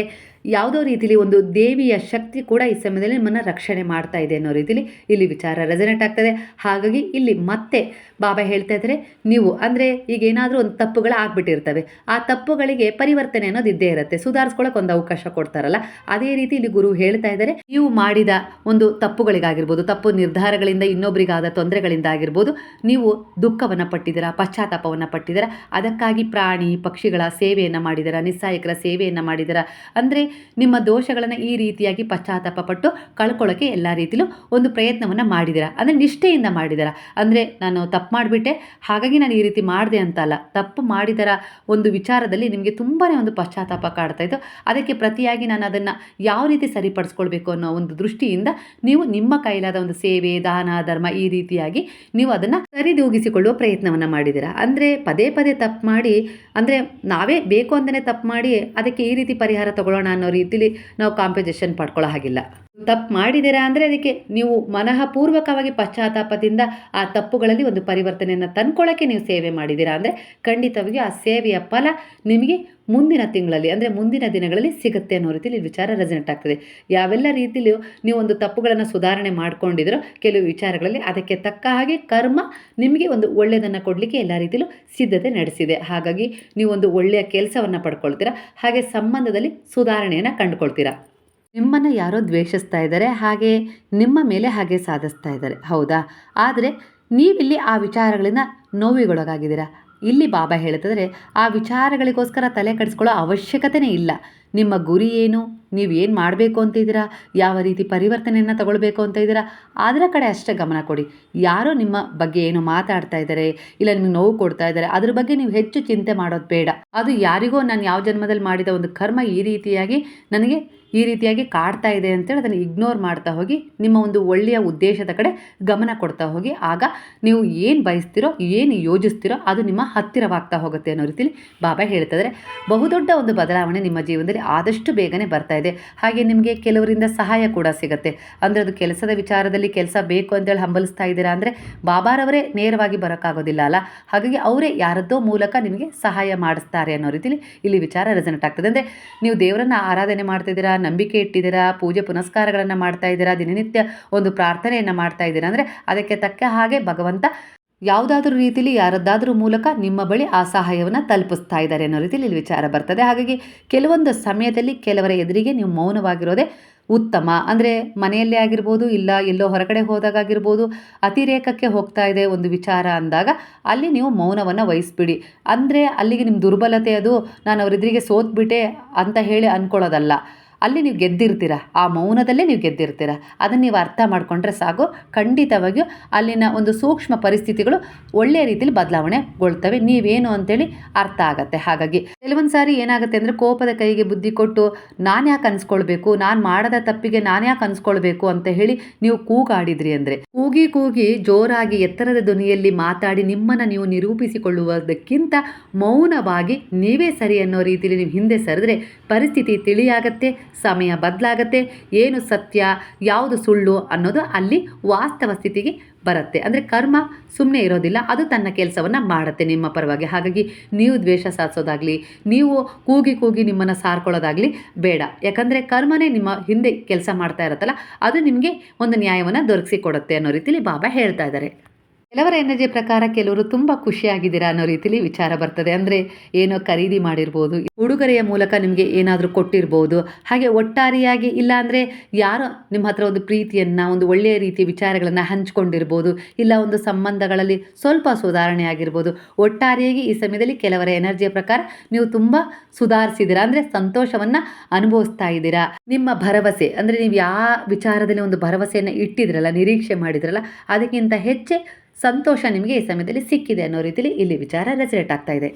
ಯಾವುದೋ ರೀತಿಯಲ್ಲಿ ಒಂದು ದೇವಿಯ ಶಕ್ತಿ ಕೂಡ ಈ ಸಮಯದಲ್ಲಿ ನಿಮ್ಮನ್ನು ರಕ್ಷಣೆ ಮಾಡ್ತಾ ಇದೆ ಅನ್ನೋ ರೀತಿಯಲ್ಲಿ ಇಲ್ಲಿ ವಿಚಾರ ರೆಸನೆಟ್ ಆಗ್ತದೆ. ಹಾಗಾಗಿ ಇಲ್ಲಿ ಮತ್ತೆ ಬಾಬಾ ಹೇಳ್ತಾ ಇದ್ದಾರೆ ನೀವು ಅಂದರೆ ಈಗ ಏನಾದರೂ ಒಂದು ತಪ್ಪುಗಳು ಆಗ್ಬಿಟ್ಟಿರ್ತವೆ. ಆ ತಪ್ಪುಗಳಿಗೆ ಪರಿವರ್ತನೆ ಅನ್ನೋದು ಇದ್ದೇ ಇರುತ್ತೆ. ಸುಧಾರಿಸ್ಕೊಳ್ಳೋಕೆ ಒಂದು ಅವಕಾಶ ಕೊಡ್ತಾರಲ್ಲ, ಅದೇ ರೀತಿ ಇಲ್ಲಿ ಗುರು ಹೇಳ್ತಾ ಇದ್ದಾರೆ ನೀವು ಮಾಡಿದ ಒಂದು ತಪ್ಪುಗಳಿಗಾಗಿರ್ಬೋದು, ತಪ್ಪು ನಿರ್ಧಾರಗಳಿಂದ ಇನ್ನೊಬ್ಬರಿಗಾದ ತೊಂದರೆಗಳಿಂದ ಆಗಿರ್ಬೋದು, ನೀವು ದುಃಖವನ್ನು ಪಟ್ಟಿದ್ದೀರಾ, ಪಶ್ಚಾತ್ತಾಪವನ್ನು ಪಟ್ಟಿದ್ದೀರಾ, ಅದಕ್ಕಾಗಿ ಪ್ರಾಣಿ ಪಕ್ಷಿಗಳ ಸೇವೆಯನ್ನು ಮಾಡಿದ್ದೀರಾ, ನಿಸ್ಸಾಯಕರ ಸೇವೆಯನ್ನು ಮಾಡಿದ್ದೀರಾ, ಅಂದರೆ ನಿಮ್ಮ ದೋಷಗಳನ್ನು ಈ ರೀತಿಯಾಗಿ ಪಶ್ಚಾತ್ತಾಪ ಪಟ್ಟು ಕಳ್ಕೊಳ್ಳೋಕ್ಕೆ ಎಲ್ಲ ರೀತಿಲೂ ಒಂದು ಪ್ರಯತ್ನವನ್ನು ಮಾಡಿದಿರ. ಅಂದರೆ ನಿಷ್ಠೆಯಿಂದ ಮಾಡಿದ್ದೀರಾ ಅಂದರೆ ನಾನು ತಪ್ಪು ಮಾಡಿಬಿಟ್ಟೆ, ಹಾಗಾಗಿ ನಾನು ಈ ರೀತಿ ಮಾಡಿದೆ ಅಂತಲ್ಲ ತಪ್ಪು ಮಾಡಿದರ ಒಂದು ವಿಚಾರದಲ್ಲಿ ನಿಮಗೆ ತುಂಬಾ ಒಂದು ಪಶ್ಚಾತ್ತಾಪ ಕಾಡ್ತಾ ಇತ್ತು. ಅದಕ್ಕೆ ಪ್ರತಿಯಾಗಿ ನಾನು ಅದನ್ನು ಯಾವ ರೀತಿ ಸರಿಪಡಿಸ್ಕೊಳ್ಬೇಕು ಅನ್ನೋ ಒಂದು ದೃಷ್ಟಿಯಿಂದ ನೀವು ನಿಮ್ಮ ಕೈಲಾದ ಒಂದು ಸೇವೆ, ದಾನ, ಧರ್ಮ ಈ ರೀತಿಯಾಗಿ ನೀವು ಅದನ್ನು ಸರಿದೂಗಿಸಿಕೊಳ್ಳುವ ಪ್ರಯತ್ನವನ್ನು ಮಾಡಿದಿರ. ಅಂದರೆ ಪದೇ ಪದೇ ತಪ್ಪು ಮಾಡಿ, ಅಂದರೆ ನಾವೇ ಬೇಕು ಅಂತಲೇ ತಪ್ಪು ಮಾಡಿ ಅದಕ್ಕೆ ಈ ರೀತಿ ಪರಿಹಾರ ತಗೊಳ್ಳೋಣ ರೀತಿಲಿ ನಾವು ಕಾಂಪಿಟೇಷನ್ ಪಡ್ಕೊಳ್ಳೋ ಹಾಗಿಲ್ಲ. ತಪ್ಪು ಮಾಡಿದ್ದೀರಾ ಅಂದರೆ ಅದಕ್ಕೆ ನೀವು ಮನಃಪೂರ್ವಕವಾಗಿ ಪಶ್ಚಾತ್ತಾಪದಿಂದ ಆ ತಪ್ಪುಗಳಲ್ಲಿ ಒಂದು ಪರಿವರ್ತನೆಯನ್ನು ತಂದ್ಕೊಳ್ಳೋಕ್ಕೆ ನೀವು ಸೇವೆ ಮಾಡಿದ್ದೀರಾ ಅಂದರೆ ಖಂಡಿತವಾಗಿ ಆ ಸೇವೆಯ ಫಲ ನಿಮಗೆ ಮುಂದಿನ ತಿಂಗಳಲ್ಲಿ ಅಂದರೆ ಮುಂದಿನ ದಿನಗಳಲ್ಲಿ ಸಿಗುತ್ತೆ ಅನ್ನೋ ರೀತಿಯಲ್ಲಿ ವಿಚಾರ ರೆಸನೆಟ್ ಆಗ್ತದೆ. ಯಾವೆಲ್ಲ ರೀತಿಯಲ್ಲೂ ನೀವು ಒಂದು ತಪ್ಪುಗಳನ್ನು ಸುಧಾರಣೆ ಮಾಡ್ಕೊಂಡಿದ್ರೋ ಕೆಲವು ವಿಚಾರಗಳಲ್ಲಿ ಅದಕ್ಕೆ ತಕ್ಕ ಹಾಗೆ ಕರ್ಮ ನಿಮಗೆ ಒಂದು ಒಳ್ಳೆಯದನ್ನು ಕೊಡಲಿಕ್ಕೆ ಎಲ್ಲ ರೀತಿಯಲ್ಲೂ ಸಿದ್ಧತೆ ನಡೆಸಿದೆ. ಹಾಗಾಗಿ ನೀವು ಒಂದು ಒಳ್ಳೆಯ ಕೆಲಸವನ್ನು ಪಡ್ಕೊಳ್ತೀರಾ, ಹಾಗೆ ಸಂಬಂಧದಲ್ಲಿ ಸುಧಾರಣೆಯನ್ನು ಕಂಡುಕೊಳ್ತೀರಾ. ನಿಮ್ಮನ್ನು ಯಾರೋ ದ್ವೇಷಿಸ್ತಾ ಇದ್ದಾರೆ, ಹಾಗೆ ನಿಮ್ಮ ಮೇಲೆ ಹಾಗೆ ಸಾಧಿಸ್ತಾ ಇದ್ದಾರೆ. ಹೌದಾ? ಆದರೆ ನೀವಿಲ್ಲಿ ಆ ವಿಚಾರಗಳಿಂದ ನೋವಿಗೊಳಗಾಗಿದ್ದೀರಾ? ಇಲ್ಲಿ ಬಾಬಾ ಹೇಳ್ತಿದ್ರೆ ಆ ವಿಚಾರಗಳಿಗೋಸ್ಕರ ತಲೆ ಕೆಡಿಸ್ಕೊಳ್ಳೋ ಅವಶ್ಯಕತೆನೇ ಇಲ್ಲ. ನಿಮ್ಮ ಗುರಿ ಏನು? ನೀವು ಏನು ಮಾಡಬೇಕು ಅಂತ ಇದ್ದೀರಾ ಯಾವ ರೀತಿ ಪರಿವರ್ತನೆಯನ್ನು ತಗೊಳ್ಬೇಕು ಅಂತ ಇದ್ದೀರಾ ಅದರ ಕಡೆ ಅಷ್ಟೇ ಗಮನ ಕೊಡಿ. ಯಾರೋ ನಿಮ್ಮ ಬಗ್ಗೆ ಏನು ಮಾತಾಡ್ತಾ ಇದ್ದಾರೆ, ಇಲ್ಲ ನಿಮಗೆ ನೋವು ಕೊಡ್ತಾ ಇದ್ದಾರೆ, ಅದ್ರ ಬಗ್ಗೆ ನೀವು ಹೆಚ್ಚು ಚಿಂತೆ ಮಾಡೋದು ಬೇಡ. ಅದು ಯಾರಿಗೋ, ನಾನು ಯಾವ ಜನ್ಮದಲ್ಲಿ ಮಾಡಿದ ಒಂದು ಕರ್ಮ ಈ ರೀತಿಯಾಗಿ ನನಗೆ ಈ ರೀತಿಯಾಗಿ ಕಾಡ್ತಾ ಇದೆ ಅಂತೇಳಿ ಅದನ್ನು ಇಗ್ನೋರ್ ಮಾಡ್ತಾ ಹೋಗಿ, ನಿಮ್ಮ ಒಂದು ಒಳ್ಳೆಯ ಉದ್ದೇಶದ ಕಡೆ ಗಮನ ಕೊಡ್ತಾ ಹೋಗಿ. ಆಗ ನೀವು ಏನು ಬಯಸ್ತಿರೋ, ಏನು ಯೋಜಿಸ್ತಿರೋ ಅದು ನಿಮ್ಮ ಹತ್ತಿರವಾಗ್ತಾ ಹೋಗುತ್ತೆ ಅನ್ನೋ ರೀತಿಲಿ ಬಾಬಾ ಹೇಳ್ತಿದ್ದಾರೆ ಬಹುದೊಡ್ಡ ಒಂದು ಬದಲಾವಣೆ ನಿಮ್ಮ ಜೀವನದಲ್ಲಿ ಆದಷ್ಟು ಬೇಗನೆ ಬರ್ತಾ ಇದೆ. ಹಾಗೆ ನಿಮಗೆ ಕೆಲವರಿಂದ ಸಹಾಯ ಕೂಡ ಸಿಗುತ್ತೆ. ಅಂದರೆ ಅದು ಕೆಲಸದ ವಿಚಾರದಲ್ಲಿ ಕೆಲಸ ಬೇಕು ಅಂತೇಳಿ ಹಂಬಲಿಸ್ತಾ ಇದ್ದೀರಾ ಅಂದರೆ ಬಾಬಾರವರೇ ನೇರವಾಗಿ ಬರೋಕ್ಕಾಗೋದಿಲ್ಲ ಅಲ್ಲ? ಹಾಗಾಗಿ ಅವರೇ ಯಾರದ್ದೋ ಮೂಲಕ ನಿಮಗೆ ಸಹಾಯ ಮಾಡಿಸ್ತಾರೆ ಅನ್ನೋ ರೀತಿಲಿ ಇಲ್ಲಿ ವಿಚಾರ ರೆಸನೆಟ್ ಆಗ್ತದೆ. ಅಂದರೆ ನೀವು ದೇವರನ್ನು ಆರಾಧನೆ ಮಾಡ್ತಿದ್ದೀರಾ ನಂಬಿಕೆ ಇಟ್ಟಿದ್ದೀರಾ? ಪೂಜೆ ಪುನಸ್ಕಾರಗಳನ್ನು ಮಾಡ್ತಾ ಇದ್ದೀರಾ? ದಿನನಿತ್ಯ ಒಂದು ಪ್ರಾರ್ಥನೆಯನ್ನು ಮಾಡ್ತಾ ಇದ್ದೀರಾ? ಅಂದರೆ ಅದಕ್ಕೆ ತಕ್ಕ ಹಾಗೆ ಭಗವಂತ ಯಾವುದಾದ್ರೂ ರೀತಿಯಲ್ಲಿ ಯಾರದ್ದಾದರೂ ಮೂಲಕ ನಿಮ್ಮ ಬಳಿ ಆ ಸಹಾಯವನ್ನು ತಲುಪಿಸ್ತಾ ಇದ್ದಾರೆ ಅನ್ನೋ ರೀತಿಯಲ್ಲಿ ಇಲ್ಲಿ ವಿಚಾರ ಬರ್ತದೆ. ಹಾಗಾಗಿ ಕೆಲವೊಂದು ಸಮಯದಲ್ಲಿ ಕೆಲವರ ಎದುರಿಗೆ ನೀವು ಮೌನವಾಗಿರೋದೇ ಉತ್ತಮ. ಅಂದರೆ ಮನೆಯಲ್ಲೇ ಆಗಿರ್ಬೋದು, ಇಲ್ಲ ಎಲ್ಲೋ ಹೊರಗಡೆ ಹೋದಾಗಿರ್ಬೋದು ಅತಿರೇಕಕ್ಕೆ ಹೋಗ್ತಾ ಇದೆ ಒಂದು ವಿಚಾರ ಅಂದಾಗ ಅಲ್ಲಿ ನೀವು ಮೌನವನ್ನು ವಹಿಸ್ಬಿಡಿ. ಅಂದರೆ ಅಲ್ಲಿಗೆ ನಿಮ್ಮ ದುರ್ಬಲತೆ ಅದು, ನಾನು ಅವರೆದುರಿಗೆ ಸೋತ್ಬಿಟ್ಟೆ ಅಂತ ಹೇಳಿ ಅಂದ್ಕೊಳ್ಳೋದಲ್ಲ ಅಲ್ಲಿ ನೀವು ಗೆದ್ದಿರ್ತೀರ? ಆ ಮೌನದಲ್ಲೇ ನೀವು ಗೆದ್ದಿರ್ತೀರ? ಅದನ್ನು ನೀವು ಅರ್ಥ ಮಾಡಿಕೊಂಡ್ರೆ ಸಾಕು. ಖಂಡಿತವಾಗಿಯೂ ಅಲ್ಲಿನ ಒಂದು ಸೂಕ್ಷ್ಮ ಪರಿಸ್ಥಿತಿಗಳು ಒಳ್ಳೆಯ ರೀತಿಯಲ್ಲಿ ಬದಲಾವಣೆಗೊಳ್ತವೆ. ನೀವೇನು ಅಂತೇಳಿ ಅರ್ಥ ಆಗತ್ತೆ. ಹಾಗಾಗಿ ಕೆಲವೊಂದು ಸಾರಿ ಏನಾಗುತ್ತೆ ಅಂದರೆ ಕೋಪದ ಕೈಗೆ ಬುದ್ಧಿ ಕೊಟ್ಟು ನಾನು ಯಾಕೆ ಅನ್ಸ್ಕೊಳ್ಬೇಕು? ನಾನು ಮಾಡದ ತಪ್ಪಿಗೆ ನಾನು ಯಾಕೆ ಅನ್ಸ್ಕೊಳ್ಬೇಕು ಅಂತ ಹೇಳಿ ನೀವು ಕೂಗಾಡಿದ್ರಿ ಅಂದರೆ. ಕೂಗಿ ಕೂಗಿ ಜೋರಾಗಿ ಎತ್ತರದ ಧ್ವನಿಯಲ್ಲಿ ಮಾತಾಡಿ ನಿಮ್ಮನ್ನು ನೀವು ನಿರೂಪಿಸಿಕೊಳ್ಳುವುದಕ್ಕಿಂತ ಮೌನವಾಗಿ ನೀವೇ ಸರಿ ಅನ್ನೋ ರೀತಿಯಲ್ಲಿ ನೀವು ಹಿಂದೆ ಸರಿದ್ರೆ ಪರಿಸ್ಥಿತಿ ತಿಳಿಯಾಗತ್ತೆ, ಸಮಯ ಬದಲಾಗತ್ತೆ, ಏನು ಸತ್ಯ, ಯಾವುದು ಸುಳ್ಳು ಅನ್ನೋದು ಅಲ್ಲಿ ವಾಸ್ತವ ಸ್ಥಿತಿಗೆ ಬರುತ್ತೆ. ಅಂದರೆ ಕರ್ಮ ಸುಮ್ಮನೆ ಇರೋದಿಲ್ಲ, ಅದು ತನ್ನ ಕೆಲಸವನ್ನು ಮಾಡುತ್ತೆ ನಿಮ್ಮ ಪರವಾಗಿ. ಹಾಗಾಗಿ ನೀವು ದ್ವೇಷ ಸಾಧಿಸೋದಾಗಲಿ, ನೀವು ಕೂಗಿ ಕೂಗಿ ನಿಮ್ಮನ್ನು ಸಾರ್ಕೊಳ್ಳೋದಾಗಲಿ ಬೇಡ. ಯಾಕಂದರೆ ಕರ್ಮನೇ ನಿಮ್ಮ ಹಿಂದೆ ಕೆಲಸ ಮಾಡ್ತಾ ಇರುತ್ತಲ್ಲ, ಅದು ನಿಮಗೆ ಒಂದು ನ್ಯಾಯವನ್ನು ದೊರಕಿಸಿಕೊಡುತ್ತೆ ಅನ್ನೋ ರೀತಿಯಲ್ಲಿ ಬಾಬಾ ಹೇಳ್ತಾ ಇದ್ದಾರೆ. ಕೆಲವರ ಎನರ್ಜಿ ಪ್ರಕಾರ ಕೆಲವರು ತುಂಬ ಖುಷಿಯಾಗಿದ್ದೀರಾ ಅನ್ನೋ ರೀತಿಲಿ ವಿಚಾರ ಬರ್ತದೆ. ಅಂದರೆ ಏನೋ ಖರೀದಿ ಮಾಡಿರ್ಬೋದು, ಉಡುಗೊರೆಯ ಮೂಲಕ ನಿಮಗೆ ಏನಾದರೂ ಕೊಟ್ಟಿರ್ಬೋದು, ಹಾಗೆ ಒಟ್ಟಾರೆಯಾಗಿ ಇಲ್ಲ ಅಂದರೆ ಯಾರೋ ನಿಮ್ಮ ಹತ್ರ ಒಂದು ಪ್ರೀತಿಯನ್ನು, ಒಂದು ಒಳ್ಳೆಯ ರೀತಿಯ ವಿಚಾರಗಳನ್ನು ಹಂಚ್ಕೊಂಡಿರ್ಬೋದು, ಇಲ್ಲ ಒಂದು ಸಂಬಂಧಗಳಲ್ಲಿ ಸ್ವಲ್ಪ ಸುಧಾರಣೆ ಆಗಿರ್ಬೋದು, ಒಟ್ಟಾರೆಯಾಗಿ ಈ ಸಮಯದಲ್ಲಿ ಕೆಲವರ ಎನರ್ಜಿಯ ಪ್ರಕಾರ ನೀವು ತುಂಬ ಸುಧಾರಿಸಿದ್ದೀರಾ, ಅಂದರೆ ಸಂತೋಷವನ್ನು ಅನುಭವಿಸ್ತಾ ಇದ್ದೀರಾ. ನಿಮ್ಮ ಭರವಸೆ, ಅಂದರೆ ನೀವು ಯಾವ ವಿಚಾರದಲ್ಲಿ ಒಂದು ಭರವಸೆಯನ್ನು ಇಟ್ಟಿದ್ರಲ್ಲ, ನಿರೀಕ್ಷೆ ಮಾಡಿದ್ರಲ್ಲ, ಅದಕ್ಕಿಂತ ಹೆಚ್ಚೆ ಸಂತೋಷ ನಿಮಗೆ ಈ ಸಮಯದಲ್ಲಿ ಸಿಕ್ಕಿದೆ ಅನ್ನೋ ರೀತಿಯಲ್ಲಿ ಇಲ್ಲಿ ವಿಚಾರ ರೆಸನೇಟ್ ಆಗ್ತಾ ಇದೆ.